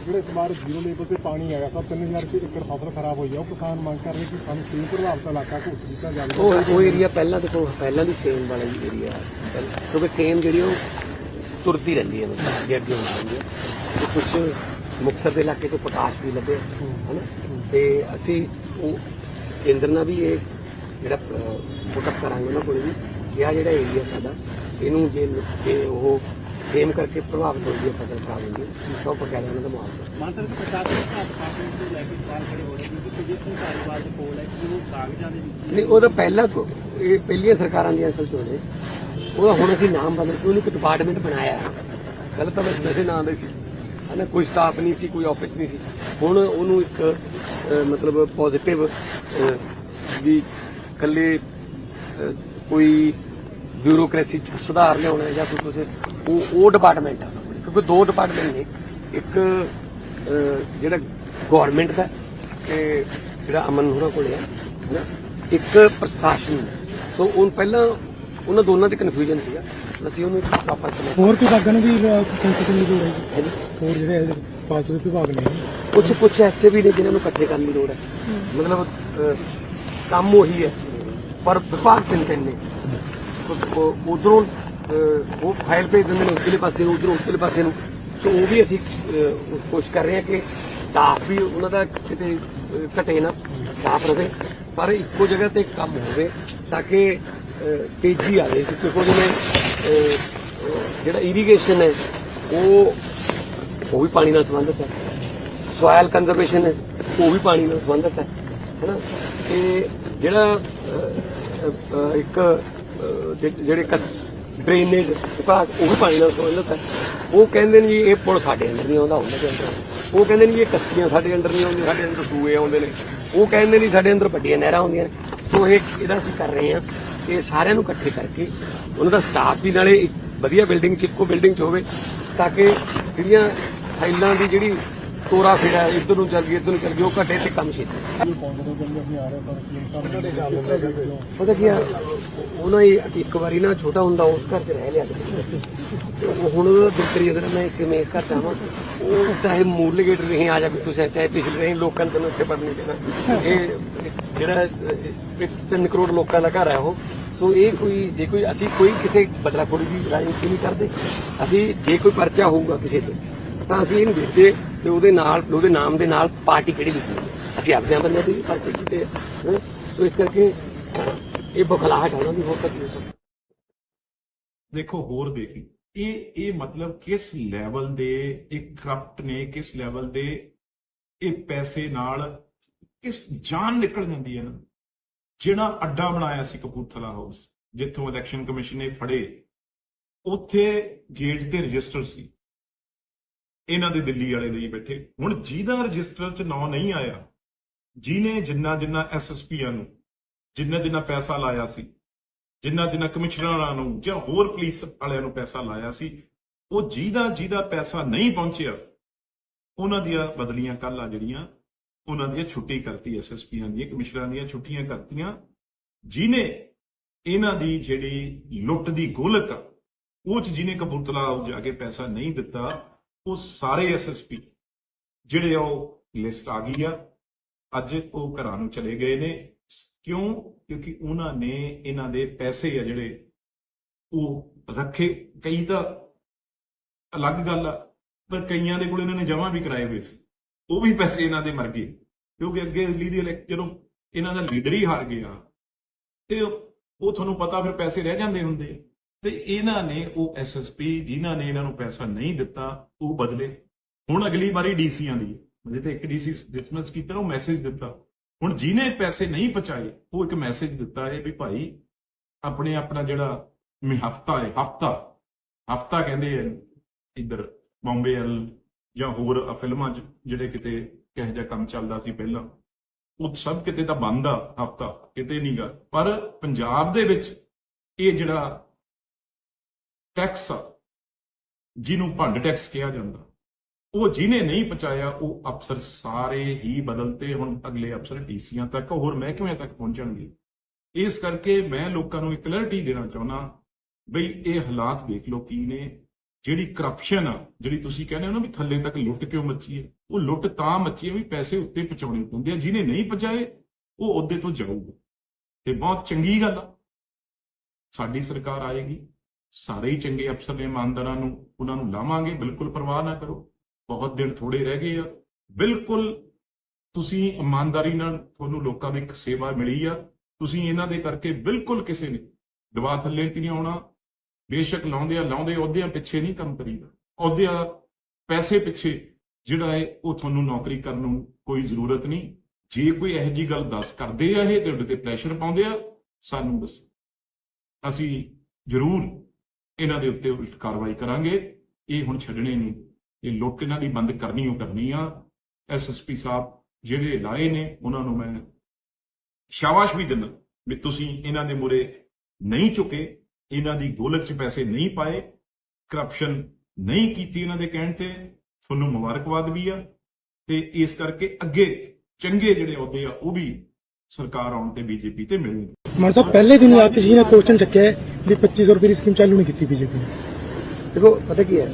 ਜਿਹੜੇ ਇਸ ਵਾਰ ਜ਼ੀਰੋ ਲੈਵਲ ਤੇ ਪਾਣੀ ਆਇਆ ਤਾਂ 3000 ਰੁਪਏ ਏਕੜ ਫਸਲ ਖਰਾਬ ਹੋਈ ਆ। ਉਹ ਕਿਸਾਨ ਮੰਗ ਕਰ ਰਹੇ ਕਿ ਸਾਨੂੰ ਸੇਮ ਪ੍ਰਭਾਵਿਤ ਇਲਾਕਾ ਘੋਸ਼ਿਤ ਕੀਤਾ ਜਾਵੇ? ਉਹ ਉਹ ਏਰੀਆ ਪਹਿਲਾਂ ਦੇਖੋ ਪਹਿਲਾਂ ਦੀ ਸੇਮ ਵਾਲਾ ਹੀ ਏਰੀਆ ਕਿਉਂਕਿ ਸੇਮ ਜਿਹੜੀ ਉਹ ਤੁਰਦੀ ਰਹਿੰਦੀ ਹੈ ਮਤਲਬ ਅੱਗੇ ਅੱਗੇ ਹੁੰਦੀ ਹੈ। ਤੇ ਕੁਝ ਮੁਕਤਸਰ ਦੇ ਇਲਾਕੇ ਤੋਂ ਪ੍ਰਕਾਸ਼ ਵੀ ਲੱਭੇ ਹਨਾ? ਤੇ ਅਸੀਂ ਉਹ ਕੇਂਦਰ ਨਾਲ ਵੀ ਇਹ ਜਿਹੜਾ ਪੁੱਟਅਪ ਕਰਾਂਗੇ ਉਹਨਾਂ ਕੋਲ ਵੀ। ਕਿ ਆਹ ਜਿਹੜਾ ਏਰੀਆ ਸਾਡਾ ਇਹਨੂੰ ਜੇ ਜੇ ਉਹ ਸੇਮ ਕਰਕੇ ਪ੍ਰਭਾਵਿਤ ਹੁੰਦੀ ਹੈ ਫਸਲ ਖਰਾਬ ਹੁੰਦੀ ਹੈ ਤਾਂ ਬਕਾਇਦਾ ਉਹਨਾਂ ਦਾ ਮੁਆਵਜ਼ਾ। ਮਾਨ ਸਾਹਿਬ ਪ੍ਰਸ਼ਾਸਨ ਦੇ ਲੈ ਕੇ ਸਵਾਲ ਖੜੇ ਹੋ ਰਹੇ ਕਿਉਂਕਿ ਸੁਜੀਤ ਧਾਰੀਵਾਲ ਦੇ ਕੋਲ ਹੈ ਕਿ ਉਹ ਕਾਗਜ਼ਾਂ ਦੇ ਵਿੱਚ ਨਹੀਂ ਉਹ ਤਾਂ ਪਹਿਲਾਂ ਇਹ ਪਹਿਲੀਆਂ ਸਰਕਾਰਾਂ ਦੀ ਅਸਲ ਚ ਉਹਦਾ ਹੁਣ ਅਸੀਂ ਨਾਮ ਬਦਲ ਕੇ ਉਹਨੂੰ ਇੱਕ ਡਿਪਾਰਟਮੈਂਟ ਬਣਾਇਆ। ਪਹਿਲਾਂ ਤਾਂ ਬਸ ਵੈਸੇ ਨਾਂ ਦੇ ਸੀ। ਹਨਾ, ਕੋਈ ਸਟਾਫ ਨਹੀਂ ਸੀ, ਕੋਈ ਆਫਿਸ ਨਹੀਂ ਸੀ। ਹੁਣ ਉਹਨੂੰ ਇੱਕ ਮਤਲਬ ਪੋਜ਼ਿਟਿਵ ਵੀ ਇਕੱਲੇ ਕੋਈ ਬਿਊਰੋਕ੍ਰੇਸੀ ਚ ਸੁਧਾਰ ਲਿਆਉਣਾ ਜਾਂ ਕੋਈ ਕੁਝ ਉਹ ਉਹ ਡਿਪਾਰਟਮੈਂਟ ਆ। ਕਿਉਂਕਿ ਦੋ ਡਿਪਾਰਟਮੈਂਟ ਨੇ। ਇੱਕ ਜਿਹੜਾ ਗਵਰਨਮੈਂਟ ਦਾ ਤੇ ਜਿਹੜਾ ਅਮਨ ਹੋਰਾਂ ਕੋਲੇ ਹੈ ਹਨਾ, ਇੱਕ ਪ੍ਰਸ਼ਾਸਨ ਦਾ। ਸੋ ਉਹ ਪਹਿਲਾਂ ਉਹਨਾਂ ਦੋਨਾਂ 'ਚ ਕਨਫਿਊਜ਼ਨ ਸੀਗਾ। ਅਸੀਂ ਉਹਨੂੰ ਪ੍ਰੋਪਰ ਕਨੈਕਟ ਹੋਰ ਵਿਭਾਗਾਂ ਨੂੰ ਵੀ ਕੈਂਸਲ ਕਰਨ ਦੀ ਲੋੜ ਹੈ ਹੋਰ ਜਿਹੜੇ ਇਹਦੇ ਫਾਲਤੂ ਦੇ ਵਿਭਾਗ ਨੇ ਕੁਝ ਕੁਝ ਐਸੇ ਵੀ ਨੇ ਜਿਨ੍ਹਾਂ ਨੂੰ ਇਕੱਠੇ ਕਰਨ ਦੀ ਲੋੜ ਹੈ। ਮਤਲਬ ਕੰਮ ਉਹੀ ਹੈ ਪਰ ਵਿਭਾਗ ਤਿੰਨ ਤਿੰਨ ਨੇ। ਉਧਰੋਂ ਉਹ ਫਾਈਲ ਭੇਜ ਦਿੰਦੇ ਨੇ ਉਧਰਲੇ ਪਾਸੇ ਨੂੰ ਉਧਰੋਂ ਉਧਰਲੇ ਪਾਸੇ ਨੂੰ। ਸੋ ਉਹ ਵੀ ਅਸੀਂ ਕੋਸ਼ਿਸ਼ ਕਰ ਰਹੇ ਹਾਂ ਕਿ ਸਟਾਫ ਵੀ ਉਹਨਾਂ ਦਾ ਕਿਤੇ ਘਟੇ ਨਾ ਸਟਾਫ ਰਵੇ ਪਰ ਇੱਕੋ ਜਗ੍ਹਾ ਤੇ ਕੰਮ ਹੋਵੇ ਤਾਂ ਕਿ ਅਹ, ਤੇਜ਼ੀ ਆਵੇ ਇਸ ਕਿਉਂਕਿ ਉਹਦੇ ਨਾਲ ਜਿਹੜਾ ਇਰੀਗੇਸ਼ਨ ਹੈ ਉਹ ਉਹ ਵੀ ਪਾਣੀ ਨਾਲ ਸੰਬੰਧਿਤ ਹੈ। ਸੋਇਲ ਕੰਜ਼ਰਵੇਸ਼ਨ ਹੈ ਉਹ ਵੀ ਪਾਣੀ ਨਾਲ ਸੰਬੰਧਿਤ ਹੈ। ਹੈਨਾ? ਤੇ ਜਿਹੜਾ ਇੱਕ ਅਹ, ਜਿ- ਜਿਹੜੇ ਡਰੇਨੇਜ ਵਿਭਾਗ ਉਹ ਵੀ ਪਾਣੀ ਨਾਲ ਸੰਬੰਧਿਤ ਹੈ। ਉਹ ਕਹਿੰਦੇ ਨੇ ਜੀ ਇਹ ਪੁਲ ਸਾਡੇ ਅੰਦਰ ਨਹੀਂ ਆਉਂਦਾ ਉਹਨਾਂ ਦੇ ਅੰਦਰ ਉਹ ਕਹਿੰਦੇ ਨੇ ਜੀ ਇਹ ਕੱਸੀਆਂ ਸਾਡੇ ਅੰਦਰ ਨਹੀਂ ਆਉਂਦੀਆਂ ਸਾਡੇ ਅੰਦਰ ਸੂਏ ਆਉਂਦੇ ਨੇ। ਉਹ ਕਹਿੰਦੇ ਨੇ ਸਾਡੇ ਅੰਦਰ ਵੱਡੀਆਂ ਨਹਿਰਾਂ ਆਉਂਦੀਆਂ ਨੇ। ਸੋ ਇਹ ਇਹਦਾ ਅਸੀਂ ਕਰ ਰਹੇ ਹਾਂ। ਇਹ ਸਾਰਿਆਂ ਨੂੰ ਇਕੱਠੇ ਕਰਕੇ ਉਹਨਾਂ ਦਾ ਸਟਾਫ ਵੀ ਨਾਲੇ ਇੱਕ ਵਧੀਆ ਬਿਲਡਿੰਗ ਚ, ਇੱਕੋ ਬਿਲਡਿੰਗ ਚ ਹੋਵੇ, ਤਾਂ ਕਿ ਜਿਹੜੀਆਂ ਫਾਈਲਾਂ ਦੀ ਜਿਹੜੀ ਤੋਰਾ ਫੇਰਾ ਇੱਧਰ ਨੂੰ ਚੱਲ ਗਈ, ਇੱਧਰ ਨੂੰ ਚੱਲ ਗਈ, ਉਹ ਘਟੇ ਤੇ ਕੰਮ ਛੇਤੀ। ਪਤਾ ਕੀ ਆ ਉਹਨਾਂ ਹੀ ਇੱਕ ਵਾਰੀ ਨਾ ਛੋਟਾ ਹੁੰਦਾ, ਉਸ ਘਰ 'ਚ ਰਹਿ ਲਿਆ ਉਹ ਹੁਣ ਬਿਲਕੁਲ ਅਗਰ ਮੈਂ ਇੱਕ ਮੇਸ ਘਰ ਚਾਹਾਂ ਉਹ ਚਾਹੇ ਮੂਰਲੇ ਗੇਟ ਰਹੀ ਆ ਜਾ ਵੀ ਤੁਸੀਂ ਚਾਹੇ ਪਿਛਲੇ ਰਹੀ ਲੋਕਾਂ ਨੂੰ ਤੈਨੂੰ ਇੱਥੇ ਪੜ ਨਹੀਂ ਦੇਣਾ। ਇਹ ਜਿਹੜਾ ਇਹ ਤਿੰਨ ਕਰੋੜ ਲੋਕਾਂ ਦਾ ਘਰ ਹੈ ਉਹ। ਸੋ ਇਹ ਕੋਈ, ਜੇ ਕੋਈ, ਅਸੀਂ ਕੋਈ ਕਿਸੇ ਬਦਲਾਖੋਰੀ ਦੀ ਰਾਜਨੀਤੀ ਨਹੀਂ ਕਰਦੇ। ਅਸੀਂ ਜੇ ਕੋਈ ਪਰਚਾ ਹੋਊਗਾ ਕਿਸੇ ਤੇ, ਤਾਂ ਅਸੀਂ ਇਹਨੂੰ ਦੇਖਦੇ ਤੇ ਉਹਦੇ ਨਾਲ, ਉਹਦੇ ਨਾਮ ਦੇ ਨਾਲ ਪਾਰਟੀ ਕਿਹੜੀ ਲਿਖੀ ਅਸੀਂ ਆਪਦੇ ਬੰਦੇ ਤੇ ਵੀ ਪਰਚੇ ਕੀਤੇ ਸੋ ਇਸ ਕਰਕੇ ਇਹ ਬਖਲਾਹਟ ਹੋਣਾ ਵੀ ਹੋਰ ਤੱਕ ਨਹੀਂ ਦੇਖੋ, ਹੋਰ ਦੇਖੀ, ਇਹ ਇਹ ਮਤਲਬ ਕਿਸ ਲੈਵਲ ਦੇ, ਇਹ ਕਰਪਟ ਨੇ, ਕਿਸ ਲੈਵਲ ਦੇ, ਇਹ ਪੈਸੇ ਨਾਲ ਕਿਸ ਜਾਨ ਨਿਕਲ ਜਾਂਦੀ ਹੈ ਨਾ। ਜਿਹੜਾ ਅੱਡਾ ਬਣਾਇਆ ਸੀ ਕਪੂਰਥਲਾ ਹਾਊਸ ਜਿੱਥੋਂ ਇਲੈਕਸ਼ਨ ਕਮਿਸ਼ਨ ਨੇ ਫੜੇ, ਉੱਥੇ ਗੇਟ ਤੇ ਰਜਿਸਟਰ ਸੀ। ਇਹਨਾਂ ਦੇ ਦਿੱਲੀ ਵਾਲੇ ਲਈ ਬੈਠੇ। ਹੁਣ ਜਿਹਦਾ ਰਜਿਸਟਰ 'ਚ ਨਾਂ ਨਹੀਂ ਆਇਆ, ਜਿਹਨੇ ਜਿੰਨਾ ਜਿੰਨਾ ਐਸਐਸਪੀਆਂ ਨੂੰ, ਜਿੰਨਾ ਜਿੰਨਾ ਪੈਸਾ ਲਾਇਆ ਸੀ, ਜਿੰਨਾ ਜਿੰਨਾ ਕਮਿਸ਼ਨਰਾਂ ਨੂੰ ਜਾਂ ਹੋਰ ਪੁਲਿਸ ਵਾਲਿਆਂ ਨੂੰ ਪੈਸਾ ਲਾਇਆ ਸੀ, ਉਹ ਜਿਹਦਾ ਜਿਹਦਾ ਪੈਸਾ ਨਹੀਂ ਪਹੁੰਚਿਆ, ਉਹਨਾਂ ਦੀਆਂ ਬਦਲੀਆਂ ਕੱਲ ਆ ਜਿਹੜੀਆਂ ਉਹਨਾਂ ਦੀਆਂ ਛੁੱਟੀ ਕਰਤੀ ਐਸਐਸਪੀਆਂ ਦੀਆਂ ਕਮਿਸ਼ਨਰਾਂ ਦੀਆਂ ਛੁੱਟੀਆਂ ਕਰਤੀਆਂ। ਜਿਨੇ ਇਹਨਾਂ ਦੀ ਜਿਹੜੀ ਲੁੱਟ ਦੀ ਗੋਲਕ ਆ, ਉਹ ਚ ਜਿਹਨੇ ਕਪੂਰਥਲਾ ਜਾ ਕੇ ਪੈਸਾ ਨਹੀਂ ਦਿੱਤਾ ਉਹ ਸਾਰੇ ਐਸਐਸਪੀ ਜਿਹੜੇ ਆ ਉਹ ਲਿਸਟ ਆ ਗਈ ਆ। ਅੱਜ ਉਹ ਘਰਾਂ ਨੂੰ ਚਲੇ ਗਏ ਨੇ। ਕਿਉਂ? ਕਿਉਂਕਿ ਉਹਨਾਂ ਨੇ ਇਹਨਾਂ ਦੇ ਪੈਸੇ ਆ ਜਿਹੜੇ ਉਹ ਰੱਖੇ। ਕਈ ਤਾਂ ਅਲੱਗ ਗੱਲ ਆ ਪਰ ਕਈਆਂ ਦੇ ਕੋਲ ਇਹਨਾਂ ਨੇ ਜਮ੍ਹਾਂ ਵੀ ਕਰਾਏ ਹੋਏ ਸੀ। ਉਹ ਵੀ ਪੈਸੇ ਇਹਨਾਂ ਦੇ ਮਰ ਗਏ। ਕਿਉਂਕਿ ਅੱਗੇ ਦਿੱਲੀ ਦੀ ਇਲੈਕ- ਜਦੋਂ ਇਹਨਾਂ ਦਾ ਲੀਡਰ ਹੀ ਹਾਰ ਗਿਆ, ਤੇ ਉਹ ਤੁਹਾਨੂੰ ਪਤਾ ਫਿਰ ਪੈਸੇ ਰਹਿ ਜਾਂਦੇ ਹੁੰਦੇ ਤੇ ਇਹਨਾਂ ਨੇ ਉਹ ਐਸਐਸਪੀ ਜਿਨ੍ਹਾਂ ਨੇ ਇਹਨਾਂ ਨੂੰ ਪੈਸਾ ਨਹੀਂ ਦਿੱਤਾ, ਉਹ ਬਦਲੇ। ਹੁਣ ਅਗਲੀ ਵਾਰੀ ਡੀਸੀਆਂ ਦੀ ਹੈ ਤੇ ਇੱਕ ਡੀਸੀ ਡਿਸਮਿਸ ਕੀਤਾ, ਉਹ ਮੈਸੇਜ ਦਿੱਤਾ। ਹੁਣ ਜਿਹਨੇ ਪੈਸੇ ਨਹੀਂ ਪਹੁੰਚਾਏ, ਉਹ ਇੱਕ ਮੈਸੇਜ ਦਿੱਤਾ ਹੈ ਵੀ ਭਾਈ, ਆਪਣੇ ਆਪਣਾ ਜਿਹੜਾ ਮੀ ਹਫਤਾ ਹੈ, ਹਫਤਾ ਹਫਤਾ ਕਹਿੰਦੇ ਆ ਇੱਧਰ, ਬੰਬੇ ਵੱਲ ਜਾਂ ਹੋਰ ਫਿਲਮਾਂ 'ਚ ਜਿਹੜੇ ਕਿਤੇ ਕਿਹੋ ਜਿਹਾ ਕੰਮ ਚੱਲਦਾ ਸੀ ਪਹਿਲਾਂ, ਉਹ ਸਭ ਕਿਤੇ ਤਾਂ ਬੰਦ ਆ ਹਫਤਾ, ਕਿਤੇ ਨਹੀਂ ਗਾ। ਪਰ ਪੰਜਾਬ ਦੇ ਵਿੱਚ ਇਹ ਜਿਹੜਾ ਟੈਕਸ ਆ, ਜਿਹਨੂੰ ਭੰਡ ਟੈਕਸ ਕਿਹਾ ਜਾਂਦਾ, ਉਹ ਜਿਹਨੇ ਨਹੀਂ ਪਹੁੰਚਾਇਆ, ਉਹ ਅਫਸਰ ਸਾਰੇ ਹੀ ਬਦਲਤੇ ਹੁਣ ਅਗਲੇ ਅਫਸਰ ਡੀਸੀਆਂ ਤੱਕ, ਹੋਰ ਮਹਿਕਮਿਆਂ ਤੱਕ ਪਹੁੰਚਣਗੇ। ਇਸ ਕਰਕੇ ਮੈਂ ਲੋਕਾਂ ਨੂੰ ਇੱਕ ਕਲੈਰਿਟੀ ਦੇਣਾ ਚਾਹੁੰਦਾ, ਬਈ ਇਹ ਹਾਲਾਤ ਦੇਖ ਲਓ ਕੀ ਨੇ। ਜਿਹੜੀ ਕਰਪਸ਼ਨ ਆ, ਜਿਹੜੀ ਤੁਸੀਂ ਕਹਿੰਦੇ ਹੋ ਨਾ ਵੀ ਥੱਲੇ ਤੱਕ ਲੁੱਟ ਕਿਉਂ ਮੱਚੀ ਹੈ, ਉਹ ਲੁੱਟ ਤਾਂ ਮੱਚੀ ਹੈ ਵੀ ਪੈਸੇ ਉੱਤੇ ਪਹੁੰਚਾਉਣੇ ਪੈਂਦੇ ਆ, ਜਿਹਨੇ ਨਹੀਂ ਪਹੁੰਚਾਏ, ਉਹ ਉਹਦੇ ਤੋਂ ਜਾਊਗਾ। ਤੇ ਬਹੁਤ ਚੰਗੀ ਗੱਲ ਆ। ਸਾਡੀ ਸਰਕਾਰ ਆਏਗੀ, ਸਾਰੇ ਹੀ ਚੰਗੇ ਅਫਸਰ ਨੇ, ਇਮਾਨਦਾਰਾਂ ਨੂੰ, ਉਹਨਾਂ ਨੂੰ ਲਾਵਾਂਗੇ, ਬਿਲਕੁਲ ਪਰਵਾਹ ਨਾ ਕਰੋ, ਬਹੁਤ ਦਿਨ ਥੋੜੇ ਰਹਿ ਗਏ ਆ। ਬਿਲਕੁਲ ਤੁਸੀਂ ਇਮਾਨਦਾਰੀ ਨਾਲ ਤੁਹਾਨੂੰ ਲੋਕਾਂ ਦੀ ਇੱਕ ਸੇਵਾ ਮਿਲੀ ਆ, ਤੁਸੀਂ ਇਹਨਾਂ ਦੇ ਕਰਕੇ ਬਿਲਕੁਲ ਕਿਸੇ ਨੇ ਦਵਾ ਥੱਲੇ ਤੇ ਨਹੀਂ ਆਉਣਾ ਬੇਸ਼ੱਕ ਲਾਉਂਦੇ ਆ, ਲਾਉਂਦੇ ਅਹੁਦਿਆਂ ਪਿੱਛੇ ਨਹੀਂ ਕੰਮ ਕਰੀਦਾ। ਅਹੁਦਿਆਂ ਪੈਸੇ ਪਿੱਛੇ ਜਿਹੜਾ ਹੈ, ਉਹ ਤੁਹਾਨੂੰ ਨੌਕਰੀ ਕਰਨ ਨੂੰ ਕੋਈ ਜ਼ਰੂਰਤ ਨਹੀਂ। ਜੇ ਕੋਈ ਇਹੋ ਜੀ ਗੱਲ ਦੱਸ ਕਰਦੇ ਆ ਇਹ ਤੇ ਉਹਦੇ ਤੇ ਪ੍ਰੈਸ਼ਰ ਪਾਉਂਦੇ ਆ, ਸਾਨੂੰ ਦੱਸੋ। ਅਸੀਂ ਜ਼ਰੂਰ ਇਹਨਾਂ ਦੇ ਉੱਤੇ ਉਲਟ ਕਾਰਵਾਈ ਕਰਾਂਗੇ। ਇਹ ਹੁਣ ਛੱਡਣੇ ਨਹੀਂ। ਇਹ ਲੁੱਟ ਇਹਨਾਂ ਦੀ ਬੰਦ ਕਰਨੀ ਉਹ ਕਰਨੀ ਆ। ਐਸਐਸਪੀ ਸਾਹਿਬ ਜਿਹੜੇ ਲਾਏ ਨੇ, ਉਹਨਾਂ ਨੂੰ ਮੈਂ ਸ਼ਾਬਾਸ਼ ਵੀ ਦਿੰਦਾ ਵੀ ਤੁਸੀਂ ਇਹਨਾਂ ਦੇ ਮੂਰੇ ਨਹੀਂ ਝੁਕੇ। ਇਹਨਾਂ ਦੀ ਗੋਲਕ 'ਚ ਪੈਸੇ ਨਹੀਂ ਪਾਏ ਕਰਪਸ਼ਨ ਨਹੀਂ ਕੀਤੀ ਇਹਨਾਂ ਦੇ ਕਹਿਣ ਤੇ ਤੁਹਾਨੂੰ ਮੁਬਾਰਕਬਾਦ ਵੀ ਆ ਤੇ ਇਸ ਕਰਕੇ ਅੱਗੇ ਚੰਗੇ ਜਿਹੜੇ ਅਹੁਦੇ ਆ ਉਹ ਵੀ ਸਰਕਾਰ ਆਉਣ ਤੇ ਬੀਜੇਪੀ ਤੇ ਮਿਲਣਗੇ। ਮਾਨ ਸਾਹਿਬ ਪਹਿਲੇ ਦਿਨ ਹੀ ਆਤਿਸ਼ ਜੀ ਨੇ ਕੁਐਸਚਨ ਚੱਕਿਆ ਵੀ 2500 ਰੁਪਏ ਦੀ ਸਕੀਮ ਚਾਲੂ ਨਹੀਂ ਕੀਤੀ ਬੀਜੇਪੀ ਨੇ। ਦੇਖੋ ਪਤਾ ਕੀ ਹੈ?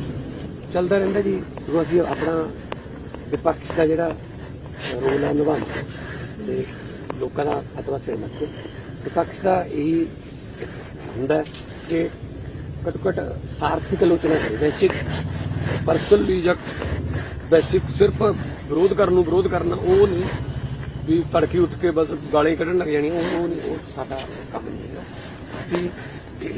ਚੱਲਦਾ ਰਹਿੰਦਾ ਜੀ ਦੇਖੋ ਅਸੀਂ ਆਪਣਾ ਵਿਪਕਸ਼ ਦਾ ਜਿਹੜਾ ਰੋਲ ਹੈ ਨਿਭਾਉਂਦੇ ਤੇ ਲੋਕਾਂ ਦਾ ਅਤਵਾ ਸਿਰ ਮੱਥੇ ਵਿਪਕਸ਼ ਦਾ ਇਹੀ ਹੁੰਦਾ ਹੈ ਘੱਟੋ ਘੱਟ ਸਾਰਥਿਕ ਆਲੋਚਨਾ ਕਰੇ ਵੈਸ਼ਿਕ ਪਰਸਨਲੀ ਜਾਂ ਬੇਸਿਕ ਸਿਰਫ ਵਿਰੋਧ ਕਰਨ ਨੂੰ ਵਿਰੋਧ ਕਰਨਾ, ਉਹ ਨਹੀਂ ਵੀ ਤੜਕੇ ਉੱਠ ਕੇ ਬਸ ਗਾਲਾਂ ਹੀ ਕੱਢਣ ਲੱਗ ਜਾਣੀਆਂ ਉਹ ਉਹ ਨਹੀਂ, ਉਹ ਸਾਡਾ ਕੰਮ ਨਹੀਂ ਹੈ ਅਸੀਂ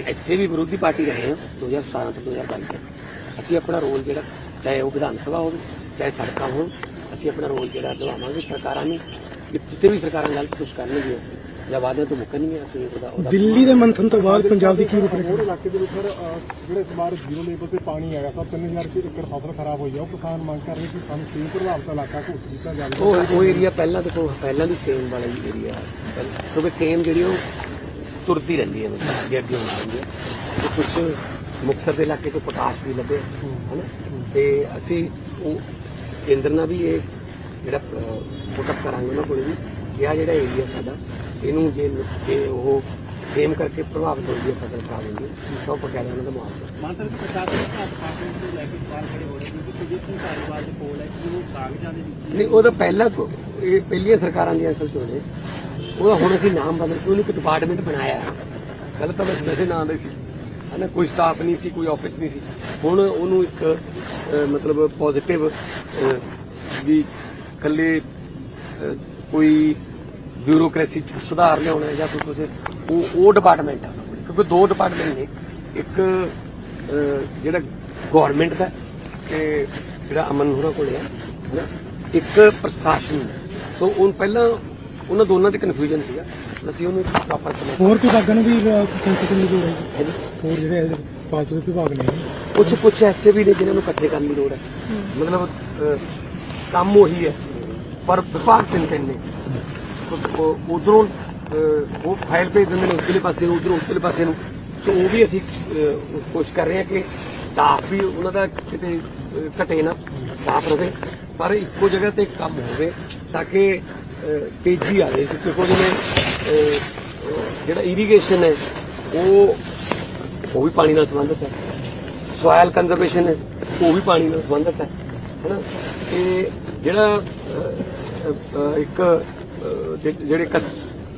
ਇੱਥੇ ਵੀ ਵਿਰੋਧੀ ਪਾਰਟੀ ਰਹੇ ਹਾਂ 2017 ਤੋਂ 2022 ਤੱਕ। ਅਸੀਂ ਆਪਣਾ ਰੋਲ ਜਿਹੜਾ, ਚਾਹੇ ਉਹ ਵਿਧਾਨ ਸਭਾ ਹੋਵੇ, ਚਾਹੇ ਸੜਕਾਂ ਹੋਣ, ਅਸੀਂ ਆਪਣਾ ਰੋਲ ਜਿਹੜਾ ਨਿਭਾਵਾਂਗੇ, ਸਰਕਾਰਾਂ ਨੂੰ ਜਿੱਥੇ ਵੀ ਸਰਕਾਰਾਂ ਗਲਤ ਕੁਝ ਕਰਨਗੀਆਂ। ਜਾਂ ਤੋਂ ਅਸੀਂ ਉਹਦਾ ਦਿੱਲੀ ਦੇ ਮੰਥਨ ਤੋਂ ਬਾਅਦ ਪੰਜਾਬ ਦੀ ਕੀ ਹੋਰ ਰੂਪਰੇਖਾ ਇਲਾਕੇ ਦੇ ਵਿੱਚ ਸਰ ਜਿਹੜੇ ਇਸ ਵਾਰ ਜ਼ੀਰੋ ਲੈਵਲ ਤੇ ਪਾਣੀ ਆਇਆ ਸਰ 3000 ਰੁਪਏ ਏਕੜ ਫਸਲ ਖਰਾਬ ਹੋਈ ਆ। ਉਹ ਕਿਸਾਨ ਮੰਗ ਕਰ ਰਹੇ ਕਿ ਸਾਨੂੰ ਸੇਮ ਪ੍ਰਭਾਵਿਤ ਇਲਾਕਾ ਘੋਸ਼ਿਤ ਕੀਤਾ ਜਾਵੇ। ਉਹ ਉਹ ਏਰੀਆ ਪਹਿਲਾਂ ਦੇਖੋ ਪਹਿਲਾਂ ਵੀ ਸੇਮ ਵਾਲਾ ਹੀ ਏਰੀਆ ਕਿਉਂਕਿ ਸੇਮ ਜਿਹੜੀ ਉਹ ਤੁਰਦੀ ਰਹਿੰਦੀ ਹੈ ਮਤਲਬ ਅੱਗੇ ਅੱਗੇ ਹੁੰਦੀ ਹੈ। ਤੇ ਕੁਝ ਮੁਕਤਸਰ ਦੇ ਇਲਾਕੇ ਤੋਂ ਪ੍ਰਕਾਸ਼ ਵੀ ਲੱਭੇ ਹਨਾ? ਤੇ ਅਸੀਂ ਉਹ ਕੇਂਦਰ ਨਾਲ ਵੀ ਇਹ ਜਿਹੜਾ ਪੁੱਟਅਪ ਕਰਾਂਗੇ ਉਹਨਾਂ ਕੋਲ ਵੀ। ਕਿ ਆ ਜਿਹੜਾ ਏਰੀਆ ਸਾਡਾ ਇਹਨੂੰ ਜੇ ਜੇ ਉਹ ਸੇਮ ਕਰਕੇ ਪ੍ਰਭਾਵਿਤ ਹੋ ਗਈ ਫਸਲ ਹੁੰਦੀ ਹੈ ਤਾਂ ਬਕਾਇਦਾ ਉਹਨਾਂ ਦਾ ਮੁਆਵਜ਼ਾ। ਮਾਨ ਸਾਹਿਬ ਪ੍ਰਸ਼ਾਸਨ ਦੇ ਨੂੰ ਲੈ ਕੇ ਬਾਹਰ ਖੜੇ ਹੋ ਰਹੇ ਕਿਉਂਕਿ ਕੁਲਦੀਪ ਸਿੰਘ ਧਾਰੀਵਾਲ ਦੇ ਕੋਲ ਹੈ ਕਿ ਉਹ ਕਾਗਜ਼ਾਂ ਦੇ ਵਿੱਚ ਨਹੀਂ ਉਹਦਾ ਪਹਿਲਾਂ ਕੋ- ਇਹ ਪਹਿਲੀਆਂ ਸਰਕਾਰਾਂ ਦੀ ਅਸਲ ਚ ਉਹਦੇ ਉਹਦਾ ਹੁਣ ਅਸੀਂ ਨਾਮ ਬਦਲ ਕੇ ਉਹਨੂੰ ਇੱਕ ਡਿਪਾਰਟਮੈਂਟ ਬਣਾਇਆ ਹੈ। ਪਹਿਲਾਂ ਤਾਂ ਬਸ ਵੈਸੇ ਨਾਂ ਦੇ ਸੀ। ਹਨਾ ਕੋਈ ਸਟਾਫ ਨਹੀਂ ਸੀ ਕੋਈ ਆਫਿਸ ਨਹੀਂ ਸੀ। ਹੁਣ ਉਹਨੂੰ ਇੱਕ ਮਤਲਬ ਪੋਜ਼ਿਟਿਵ ਵੀ ਅਹ, ਕੋਈ ਬਿਊਰੋਕ੍ਰੇਸੀ ਚ ਸੁਧਾਰ ਲਿਆਉਣਾ ਹੈ ਜਾਂ ਕੋਈ ਕੁਝ ਉਹ ਉਹ ਡਿਪਾਰਟਮੈਂਟ ਆ। ਕਿਉਂਕਿ ਦੋ ਡਿਪਾਰਟਮੈਂਟ ਨੇ। ਇੱਕ ਜਿਹੜਾ ਗਵਰਨਮੈਂਟ ਦਾ ਤੇ ਜਿਹੜਾ ਅਮਨ ਹੋਰਾਂ ਕੋਲੇ ਹੈ ਹਨਾ? ਇੱਕ ਪ੍ਰਸ਼ਾਸਨ। ਸੋ ਉਹ ਪਹਿਲਾਂ ਉਹਨਾਂ ਦੋਨਾਂ 'ਚ ਕਨਫਿਊਜ਼ਨ ਸੀਗਾ। ਅਸੀਂ ਉਹਨੂੰ ਪ੍ਰੋਪਰ ਕਮੈਂਟ ਹੋਰ ਵਿਭਾਗਾਂ ਨੂੰ ਵੀ ਕੈਂਸਲ ਕਰਨ ਦੀ ਲੋੜ ਹੈ? ਹੋਰ ਜਿਹੜੇ ਫਾਲਤੂ ਦੇ ਵਿਭਾਗ ਨੇ? ਕੁਝ ਕੁਝ ਐਸੇ ਵੀ ਨੇ ਜਿਨ੍ਹਾਂ ਨੂੰ ਇਕੱਠੇ ਕਰਨ ਦੀ ਲੋੜ ਹੈ। ਮਤਲਬ ਕੰਮ ਉਹੀ ਹੈ। ਪਰ ਵਿਭਾਗ ਤਿੰਨ ਤਿੰਨ ਨੇ। ਉਧਰੋਂ ਉਹ ਫਾਈਲ ਭੇਜ ਦਿੰਦੇ ਨੇ ਉਧਰਲੇ ਪਾਸੇ ਨੂੰ, ਉਧਰੋਂ ਉਧਰਲੇ ਪਾਸੇ ਨੂੰ। ਸੋ ਉਹ ਵੀ ਅਸੀਂ ਕੋਸ਼ਿਸ਼ ਕਰ ਰਹੇ ਹਾਂ ਕਿ ਸਟਾਫ ਵੀ ਉਹਨਾਂ ਦਾ ਕਿਤੇ ਘਟੇ ਨਾ ਸਟਾਫ ਰਵੇ। ਪਰ ਇੱਕੋ ਜਗ੍ਹਾ ਤੇ ਕੰਮ ਹੋਵੇ ਤਾਂ ਕਿ ਤੇਜ਼ੀ ਆ ਜਾਏ। ਕਿਉਂਕਿ ਉਹਦੇ ਜਿਹੜਾ ਇਰੀਗੇਸ਼ਨ ਹੈ, ਉਹ ਉਹ ਵੀ ਪਾਣੀ ਨਾਲ ਸੰਬੰਧਿਤ ਹੈ। ਸੋਇਲ ਕੰਜ਼ਰਵੇਸ਼ਨ ਹੈ, ਉਹ ਵੀ ਪਾਣੀ ਨਾਲ ਸੰਬੰਧਿਤ ਹੈ। ਹੈਨਾ? ਤੇ ਜਿਹੜਾ ਇੱਕ ਜਿਹੜੇ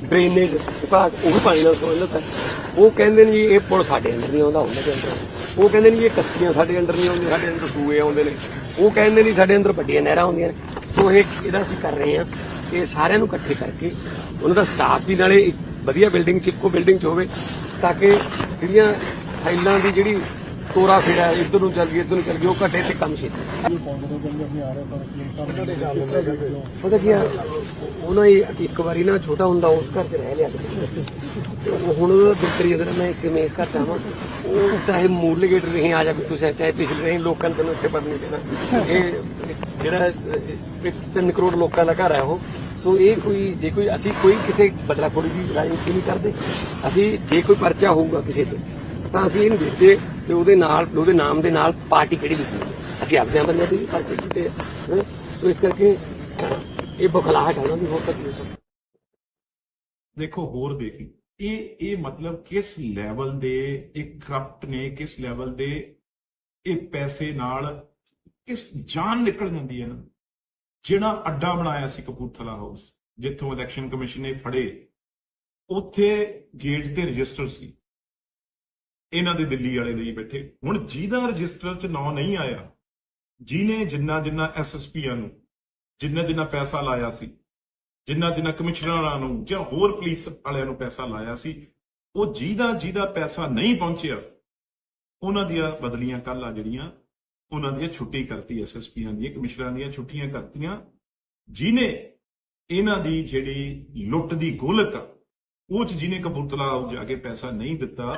ਡਰੇਨੇਜ ਵਿਭਾਗ, ਉਹ ਵੀ ਪਾਣੀ ਨਾਲ ਸੰਬੰਧਿਤ ਹੈ। ਉਹ ਕਹਿੰਦੇ ਨੇ ਜੀ ਇਹ ਪੁਲ ਸਾਡੇ ਅੰਦਰ ਨਹੀਂ ਆਉਂਦਾ ਉਹਨਾਂ ਦੇ ਅੰਦਰ। ਉਹ ਕਹਿੰਦੇ ਨੇ ਜੀ ਇਹ ਕੱਸੀਆਂ ਸਾਡੇ ਅੰਦਰ ਨਹੀਂ ਆਉਂਦੀਆਂ, ਸਾਡੇ ਅੰਦਰ ਸੂਏ ਆਉਂਦੇ ਨੇ। ਉਹ ਕਹਿੰਦੇ ਨੇ ਸਾਡੇ ਅੰਦਰ ਵੱਡੀਆਂ ਨਹਿਰਾਂ ਆਉਂਦੀਆਂ ਨੇ। ਸੋ ਇਹ ਇਹਦਾ ਅਸੀਂ ਕਰ ਰਹੇ ਹਾਂ ਇਹ ਸਾਰਿਆਂ ਨੂੰ ਇਕੱਠੇ ਕਰਕੇ ਉਹਨਾਂ ਦਾ ਸਟਾਫ ਵੀ ਨਾਲੇ ਇੱਕ ਵਧੀਆ ਬਿਲਡਿੰਗ ਚ, ਇੱਕੋ ਬਿਲਡਿੰਗ ਚ ਹੋਵੇ, ਤਾਂ ਕਿ ਜਿਹੜੀਆਂ ਫਾਈਲਾਂ ਦੀ ਜਿਹੜੀ ਤੋਰਾ ਫੇਰਾ ਇੱਧਰ ਨੂੰ ਚੱਲ ਗਈ ਇੱਧਰ ਨੂੰ ਚੱਲ ਗਈ ਉਹ ਘਟੇ ਤੇ ਕੰਮ ਛੇਤੀ। ਆ ਜਾ ਰਹੇ ਪਤਾ ਕੀ ਆ ਉਹਨਾਂ ਹੀ ਇੱਕ ਵਾਰੀ ਨਾ ਛੋਟਾ ਹੁੰਦਾ ਉਸ ਘਰ 'ਚ ਰਹਿ ਲਿਆ ਤੇ ਉਹ ਹੁਣ ਬਿਲਕੁਲ ਅਗਰ ਮੈਂ ਇੱਕ ਮੇਸ ਘਰ ਚਾਹਾਂ ਉਹ ਚਾਹੇ ਮੂਰਲੇ ਗੇਟ ਰਹੀ ਆ ਜਾ ਤੁਸੀਂ ਚਾਹੇ ਪਿਛਲੇ ਰਹੀ ਲੋਕਾਂ ਨੇ ਤੈਨੂੰ ਇੱਥੇ ਪੜ ਨਹੀਂ ਦੇਣਾ। ਇਹ ਜਿਹੜਾ ਅਹ, 3 ਕਰੋੜ ਲੋਕਾਂ ਦਾ ਘਰ ਹੈ ਉਹ। ਸੋ ਇਹ ਕੋਈ ਜੇ ਕੋਈ ਅਸੀਂ ਕੋਈ ਕਿਸੇ ਬਦਲਾਖੋਰੀ ਦੀ ਰਾਜਨੀਤੀ ਨਹੀਂ ਕਰਦੇ। ਅਸੀਂ ਜੇ ਕੋਈ ਪਰਚਾ ਹੋਊਗਾ ਕਿਸੇ ਤੇ ਤਾਂ ਅਸੀਂ ਇਹਨੂੰ ਦਿੱਤੇ ਤੇ ਉਹਦੇ ਨਾਲ, ਉਹਦੇ ਨਾਮ ਦੇ ਨਾਲ ਪਾਰਟੀ ਕਿਹੜੀ ਲਿਖੀ ਅਸੀਂ ਆਪਦੇ ਬੰਦੇ ਵੀ ਪਰਚੇ ਕੀਤੇ ਸੋ ਇਸ ਕਰਕੇ ਇਹ ਬਖਲਾਹਟ ਹੈ ਉਹਨਾਂ ਦੀ, ਹੋਰ ਤਾਂ ਹੋ ਸਕਦਾ। ਦੇਖੋ, ਹੋਰ ਦੇਖੀ, ਇਹ ਇਹ ਮਤਲਬ ਕਿਸ ਲੈਵਲ ਦੇ, ਇਹ ਕਰਪਟ ਨੇ ਕਿਸ ਲੈਵਲ ਦੇ, ਇਹ ਪੈਸੇ ਨਾਲ ਕਿਸ ਜਾਨ ਨਿਕਲ ਜਾਂਦੀ ਹੈ ਨਾ? ਜਿਹੜਾ ਅੱਡਾ ਬਣਾਇਆ ਸੀ ਕਪੂਰਥਲਾ ਹਾਊਸ, ਜਿੱਥੋਂ ਇਲੈਕਸ਼ਨ ਕਮਿਸ਼ਨ ਨੇ ਫੜੇ, ਉੱਥੇ ਗੇਟ ਤੇ ਰਜਿਸਟਰ ਸੀ। ਇਹਨਾਂ ਦੇ ਦਿੱਲੀ ਵਾਲੇ ਲਈ ਬੈਠੇ। ਹੁਣ ਜਿਹਦਾ ਰਜਿਸਟਰ 'ਚ ਨਾਂ ਨਹੀਂ ਆਇਆ, ਜਿਹਨੇ ਜਿੰਨਾ ਜਿੰਨਾ ਐਸਐਸਪੀਆਂ ਨੂੰ, ਜਿੰਨਾ ਜਿੰਨਾ ਪੈਸਾ ਲਾਇਆ ਸੀ, ਜਿੰਨਾ ਜਿੰਨਾ ਕਮਿਸ਼ਨਰਾਂ ਨੂੰ ਜਾਂ ਹੋਰ ਪੁਲਿਸ ਵਾਲਿਆਂ ਨੂੰ ਪੈਸਾ ਲਾਇਆ ਸੀ, ਉਹ ਜਿਹਦਾ ਜਿਹਦਾ ਪੈਸਾ ਨਹੀਂ ਪਹੁੰਚਿਆ, ਉਹਨਾਂ ਦੀਆਂ ਬਦਲੀਆਂ ਕੱਲ ਆ ਜਿਹੜੀਆਂ, ਉਹਨਾਂ ਦੀਆਂ ਛੁੱਟੀ ਕਰਤੀ ਐਸਐਸਪੀਆਂ ਦੀਆਂ, ਕਮਿਸ਼ਨਰਾਂ ਦੀਆਂ ਛੁੱਟੀਆਂ ਕਰਤੀਆਂ। ਜਿਨੇ ਇਹਨਾਂ ਦੀ ਜਿਹੜੀ ਲੁੱਟ ਦੀ ਗੋਲਕ ਆ ਉਹ ਚ ਜਿਹਨੇ ਕਪੂਰਥਲਾ ਜਾ ਕੇ ਪੈਸਾ ਨਹੀਂ ਦਿੱਤਾ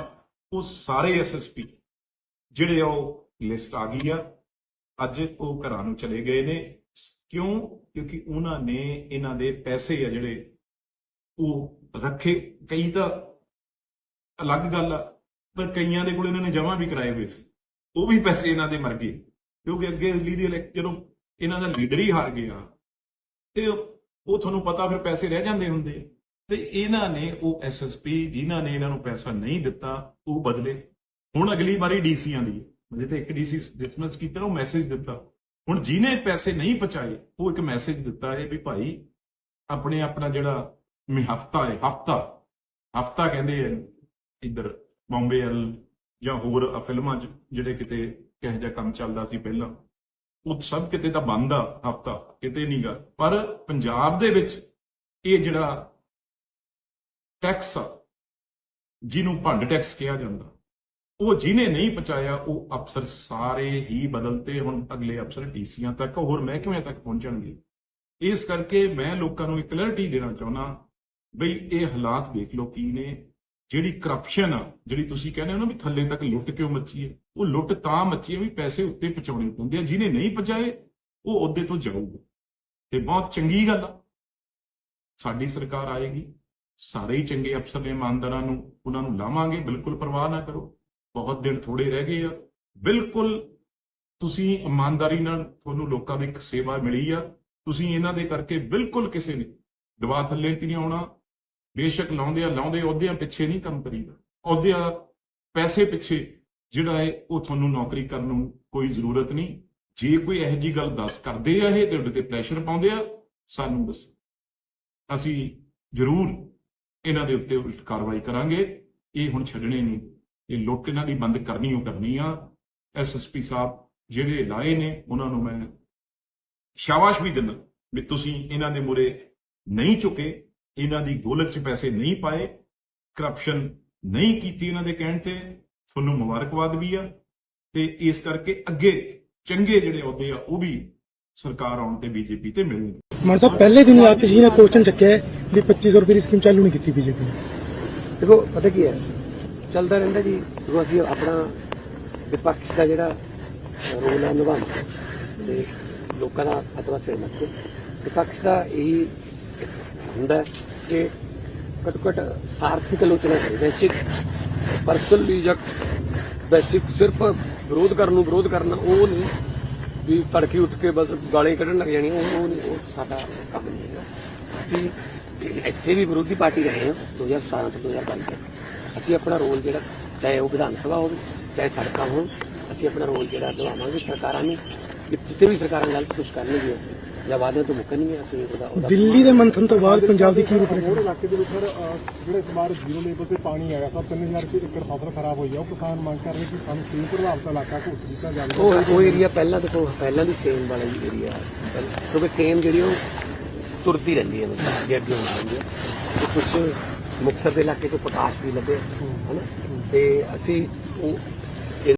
ਉਹ ਸਾਰੇ ਐਸਐਸਪੀ ਜਿਹੜੇ ਆ ਉਹ ਲਿਸਟ ਆ ਗਈ ਆ, ਅੱਜ ਉਹ ਘਰਾਂ ਨੂੰ ਚਲੇ ਗਏ ਨੇ। ਕਿਉਂ? ਕਿਉਂਕਿ ਉਹਨਾਂ ਨੇ ਇਹਨਾਂ ਦੇ ਪੈਸੇ ਆ ਜਿਹੜੇ ਉਹ ਰੱਖੇ। ਕਈ ਤਾਂ ਅਲੱਗ ਗੱਲ ਆ, ਪਰ ਕਈਆਂ ਦੇ ਕੋਲ ਇਹਨਾਂ ਨੇ ਜਮ੍ਹਾਂ ਵੀ ਕਰਾਏ ਹੋਏ ਸੀ। ਉਹ ਵੀ ਪੈਸੇ ਇਹਨਾਂ ਦੇ ਮਰ ਗਏ। ਕਿਉਂਕਿ ਅੱਗੇ ਅਗਲੀ ਦੀ ਜਦੋਂ ਇਹਨਾਂ ਦਾ ਲੀਡਰ ਹੀ ਹਾਰ ਗਿਆ, ਤੇ ਉਹ ਤੁਹਾਨੂੰ ਪਤਾ ਫਿਰ ਪੈਸੇ ਰਹਿ ਜਾਂਦੇ ਹੁੰਦੇ ਆ। ਤੇ ਇਹਨਾਂ ਨੇ ਉਹ ਐਸਐਸਪੀ ਜਿਨ੍ਹਾਂ ਨੇ ਇਹਨਾਂ ਨੂੰ ਪੈਸਾ ਨਹੀਂ ਦਿੱਤਾ, ਉਹ ਬਦਲੇ। ਹੁਣ ਅਗਲੀ ਵਾਰੀ ਡੀਸੀਆਂ ਦੀ ਹੈ। ਜਿੱਥੇ ਇੱਕ ਡੀਸੀ ਡਿਸਮਿਸ ਕੀਤਾ, ਉਹ ਮੈਸੇਜ ਦਿੱਤਾ। ਹੁਣ ਜਿਹਨੇ ਪੈਸੇ ਨਹੀਂ ਪਹੁੰਚਾਏ, ਉਹ ਇੱਕ ਮੈਸੇਜ ਦਿੱਤਾ ਹੈ ਵੀ ਭਾਈ, ਆਪਣੇ ਆਪਣਾ ਜਿਹੜਾ ਮੇ ਹਫਤਾ ਹੈ, ਹਫਤਾ ਹਫਤਾ ਕਹਿੰਦੇ ਆ ਇੱਧਰ ਬੰਬੇ ਵੱਲ ਜਾਂ ਹੋਰ ਫਿਲਮਾਂ 'ਚ, ਜਿਹੜੇ ਕਿਤੇ ਕਿਹੋ ਜਿਹਾ ਕੰਮ ਚੱਲਦਾ ਸੀ ਪਹਿਲਾਂ, ਉਹ ਸਭ ਕਿਤੇ ਤਾਂ ਬੰਦ ਆ ਹਫਤਾ, ਕਿਤੇ ਨਹੀਂਗਾ ਪਰ ਪੰਜਾਬ ਦੇ ਵਿੱਚ ਇਹ ਜਿਹੜਾ ਟੈਕਸ ਆ, ਜਿਹਨੂੰ ਭੰਡ ਟੈਕਸ ਕਿਹਾ ਜਾਂਦਾ। ਉਹ ਜਿਹਨੇ ਨਹੀਂ ਪਹੁੰਚਾਇਆ, ਉਹ ਅਫਸਰ ਸਾਰੇ ਹੀ ਬਦਲਤੇ ਹੁਣ ਅਗਲੇ ਅਫਸਰ ਡੀਸੀਆਂ ਤੱਕ, ਹੋਰ ਮਹਿਕਮਿਆਂ ਤੱਕ ਪਹੁੰਚਣਗੇ। ਇਸ ਕਰਕੇ ਮੈਂ ਲੋਕਾਂ ਨੂੰ ਇੱਕ ਕਲੈਰਿਟੀ ਦੇਣਾ ਚਾਹੁੰਦਾ ਬਈ ਇਹ ਹਾਲਾਤ ਦੇਖ ਲਓ ਕੀ ਨੇ। ਜਿਹੜੀ ਕਰਪਸ਼ਨ ਆ, ਜਿਹੜੀ ਤੁਸੀਂ ਕਹਿੰਦੇ ਹੋ ਨਾ ਵੀ ਥੱਲੇ ਤੱਕ ਲੁੱਟ ਕਿਉਂ ਮੱਚੀ ਹੈ, ਉਹ ਲੁੱਟ ਤਾਂ ਮੱਚੀ ਹੈ ਵੀ ਪੈਸੇ ਉੱਤੇ ਪਹੁੰਚਾਉਣੇ ਪੈਂਦੇ ਆ। ਜਿਹਨੇ ਨਹੀਂ ਪਹੁੰਚਾਏ, ਉਹ ਉਹਦੇ ਤੋਂ ਜਾਊਗਾ। ਤੇ ਬਹੁਤ ਚੰਗੀ ਗੱਲ ਆ। ਸਾਡੀ ਸਰਕਾਰ ਆਏਗੀ। ਸਾਰੇ ਹੀ ਚੰਗੇ ਅਫਸਰ ਨੇ, ਇਮਾਨਦਾਰਾਂ ਨੂੰ, ਉਹਨਾਂ ਨੂੰ ਲਾਵਾਂਗੇ, ਬਿਲਕੁਲ ਪਰਵਾਹ ਨਾ ਕਰੋ। ਬਹੁਤ ਦਿਨ ਥੋੜੇ ਰਹਿ ਗਏ ਆ। ਬਿਲਕੁਲ ਤੁਸੀਂ ਇਮਾਨਦਾਰੀ ਨਾਲ ਤੁਹਾਨੂੰ ਲੋਕਾਂ ਦੀ ਇੱਕ ਸੇਵਾ ਮਿਲੀ ਆ। ਤੁਸੀਂ ਇਹਨਾਂ ਦੇ ਕਰਕੇ ਬਿਲਕੁਲ ਕਿਸੇ ਨੇ ਦਬਾਅ ਥੱਲੇ ਤੇ ਨਹੀਂ ਆਉਣਾ। ਬੇਸ਼ੱਕ ਲਾਉਂਦੇ ਆ ਲਾਉਂਦੇ ਅਹੁਦਿਆਂ ਪਿੱਛੇ ਨਹੀਂ ਕੰਮ ਕਰੀਦਾ। ਅਹੁਦਿਆਂ ਪੈਸੇ ਪਿੱਛੇ ਜਿਹੜਾ ਹੈ, ਉਹ ਤੁਹਾਨੂੰ ਨੌਕਰੀ ਕਰਨ ਨੂੰ ਕੋਈ ਜ਼ਰੂਰਤ ਨਹੀਂ। ਜੇ ਕੋਈ ਇਹੋ ਜੀ ਗੱਲ ਦੱਸ ਕਰਦੇ ਆ ਇਹ ਤੇ ਉਹਦੇ ਤੇ ਪ੍ਰੈਸ਼ਰ ਪਾਉਂਦੇ ਆ, ਸਾਨੂੰ ਦੱਸੋ। ਅਸੀਂ ਜ਼ਰੂਰ ਇਹਨਾਂ ਦੇ ਉੱਤੇ ਕਾਰਵਾਈ ਕਰਾਂਗੇ। ਇਹ ਹੁਣ ਛੱਡਣੇ ਨਹੀਂ ਇਹ ਲੁੱਟ ਇਹਨਾਂ ਦੀ ਬੰਦ ਕਰਨੀ ਉਹ ਕਰਨੀ ਆ ਐਸਐਸਪੀ ਸਾਹਿਬ ਜਿਹੜੇ ਲਾਏ ਨੇ, ਉਹਨਾਂ ਨੂੰ ਮੈਂ ਸ਼ਾਬਾਸ਼ ਵੀ ਦਿੰਦਾ ਵੀ ਤੁਸੀਂ ਇਹਨਾਂ ਦੇ ਮੂਰੇ ਨਹੀਂ ਝੁਕੇ, ਇਹਨਾਂ ਦੀ ਗੋਲਕ 'ਚ ਪੈਸੇ ਨਹੀਂ ਪਾਏ ਕਰਪਸ਼ਨ ਨਹੀਂ ਕੀਤੀ ਇਹਨਾਂ ਦੇ ਕਹਿਣ ਤੇ, ਤੁਹਾਨੂੰ ਮੁਬਾਰਕਬਾਦ ਵੀ ਆ। ਤੇ ਇਸ ਕਰਕੇ ਅੱਗੇ ਚੰਗੇ ਜਿਹੜੇ ਅਹੁਦੇ ਆ, ਉਹ ਵੀ ਸਰਕਾਰ ਆਉਣ ਤੇ ਬੀਜੇਪੀ ਤੇ ਮਿਲਣਗੇ। ਮਾਨ ਸਾਹਿਬ ਪਹਿਲੇ ਦਿਨ ਹੀ ਆਤਿਸ਼ੀ ਕੁਐਸਚਨ ਚੱਕਿਆ ਵੀ 2500 ਰੁਪਏ ਦੀ ਸਕੀਮ ਚਾਲੂ ਨਹੀਂ ਕੀਤੀ ਬੀਜੇਪੀ ਨੇ। ਦੇਖੋ, ਪਤਾ ਕੀ ਹੈ? ਚੱਲਦਾ ਰਹਿੰਦਾ ਜੀ। ਜਦੋਂ ਅਸੀਂ ਆਪਣਾ ਵਿਪਕਸ਼ ਦਾ ਜਿਹੜਾ ਰੋਲ ਹੈ ਨਿਭਾਉਂਦੇ ਤੇ ਲੋਕਾਂ ਦਾ ਅਤਵਾ ਸਿਰ ਮੱਥੇ ਵਿਪਕਸ਼ ਦਾ ਇਹੀ ਹੁੰਦਾ ਹੈ ਕਿ ਘੱਟੋ ਘੱਟ ਸਾਰਥਿਕ ਆਲੋਚਨਾ ਕਰੇ ਵੈਸ਼ਿਕ ਪਰਸਨਲੀ ਜਾਂ ਵੈਸ਼ਿਕ ਸਿਰਫ ਵਿਰੋਧ ਕਰਨ ਨੂੰ ਵਿਰੋਧ ਕਰਨਾ ਉਹ ਨਹੀਂ। ਵੀ ਤੜਕੇ ਉੱਠ ਕੇ ਬਸ ਗਾਲਾਂ ਕੱਢਣ ਲੱਗ ਜਾਣੀਆਂ ਉਹ ਉਹ ਨਹੀਂ, ਉਹ ਸਾਡਾ ਕੰਮ ਨਹੀਂ ਹੈਗਾ। ਅਸੀਂ ਇੱਥੇ ਵੀ ਵਿਰੋਧੀ ਪਾਰਟੀ ਰਹੇ ਹਾਂ 2017 ਤੋਂ 2022 ਤੱਕ। ਅਸੀਂ ਆਪਣਾ ਰੋਲ ਜਿਹੜਾ ਚਾਹੇ ਉਹ ਵਿਧਾਨ ਸਭਾ ਹੋਵੇ ਚਾਹੇ ਸੜਕਾਂ ਹੋਣ ਅਸੀਂ ਆਪਣਾ ਰੋਲ ਜਿਹੜਾ ਨਿਭਾਵਾਂਗੇ ਸਰਕਾਰਾਂ ਨੇ ਕਿ ਜਿੱਥੇ ਵੀ ਸਰਕਾਰਾਂ ਗਲਤ ਕੁਝ ਕਰਨਗੀਆਂ ਜਾਂ ਵਾਅਦਿਆਂ ਤੋਂ ਮੁੱਕਣਗੀਆਂ ਅਸੀਂ ਉਹਦਾ ਦਿੱਲੀ ਦੇ ਮੰਥਨ ਤੋਂ ਬਾਅਦ ਪੰਜਾਬ ਦੀ ਕੀ ਹੋਰ ਰੂਪਰੇਖਾ ਇਲਾਕੇ ਦੇ ਵਿੱਚ ਸਰ ਜਿਹੜੇ ਇਸ ਵਾਰ ਜ਼ੀਰੋ ਲੈਵਲ ਤੇ ਪਾਣੀ ਆਇਆ ਸਰ 3000 ਰੁਪਏ ਏਕੜ ਫਸਲ ਖਰਾਬ ਹੋਈ ਆ। ਉਹ ਕਿਸਾਨ ਮੰਗ ਕਰ ਰਹੇ ਕਿ ਸਾਨੂੰ ਸੇਮ ਪ੍ਰਭਾਵਿਤ ਇਲਾਕਾ ਘੋਸ਼ਿਤ ਕੀਤਾ ਜਾਵੇ। ਉਹ ਉਹ ਏਰੀਆ ਪਹਿਲਾਂ ਦੇਖੋ ਪਹਿਲਾਂ ਵੀ ਸੇਮ ਵਾਲਾ ਹੀ ਏਰੀਆ ਕਿਉਂਕਿ ਸੇਮ ਜਿਹੜੀ ਉਹ ਤੁਰਦੀ ਰਹਿੰਦੀ ਹੈ ਮਤਲਬ ਅੱਗੇ ਅੱਗੇ ਹੁੰਦੀ ਹੈ ਤੇ ਕੁਝ ਮੁਕਤਸਰ ਦੇ ਇਲਾਕੇ ਤੋਂ ਪ੍ਰਕਾਸ਼ ਵੀ ਲੱਭੇ, ਹਨਾ? ਤੇ ਅਸੀਂ ਉਹ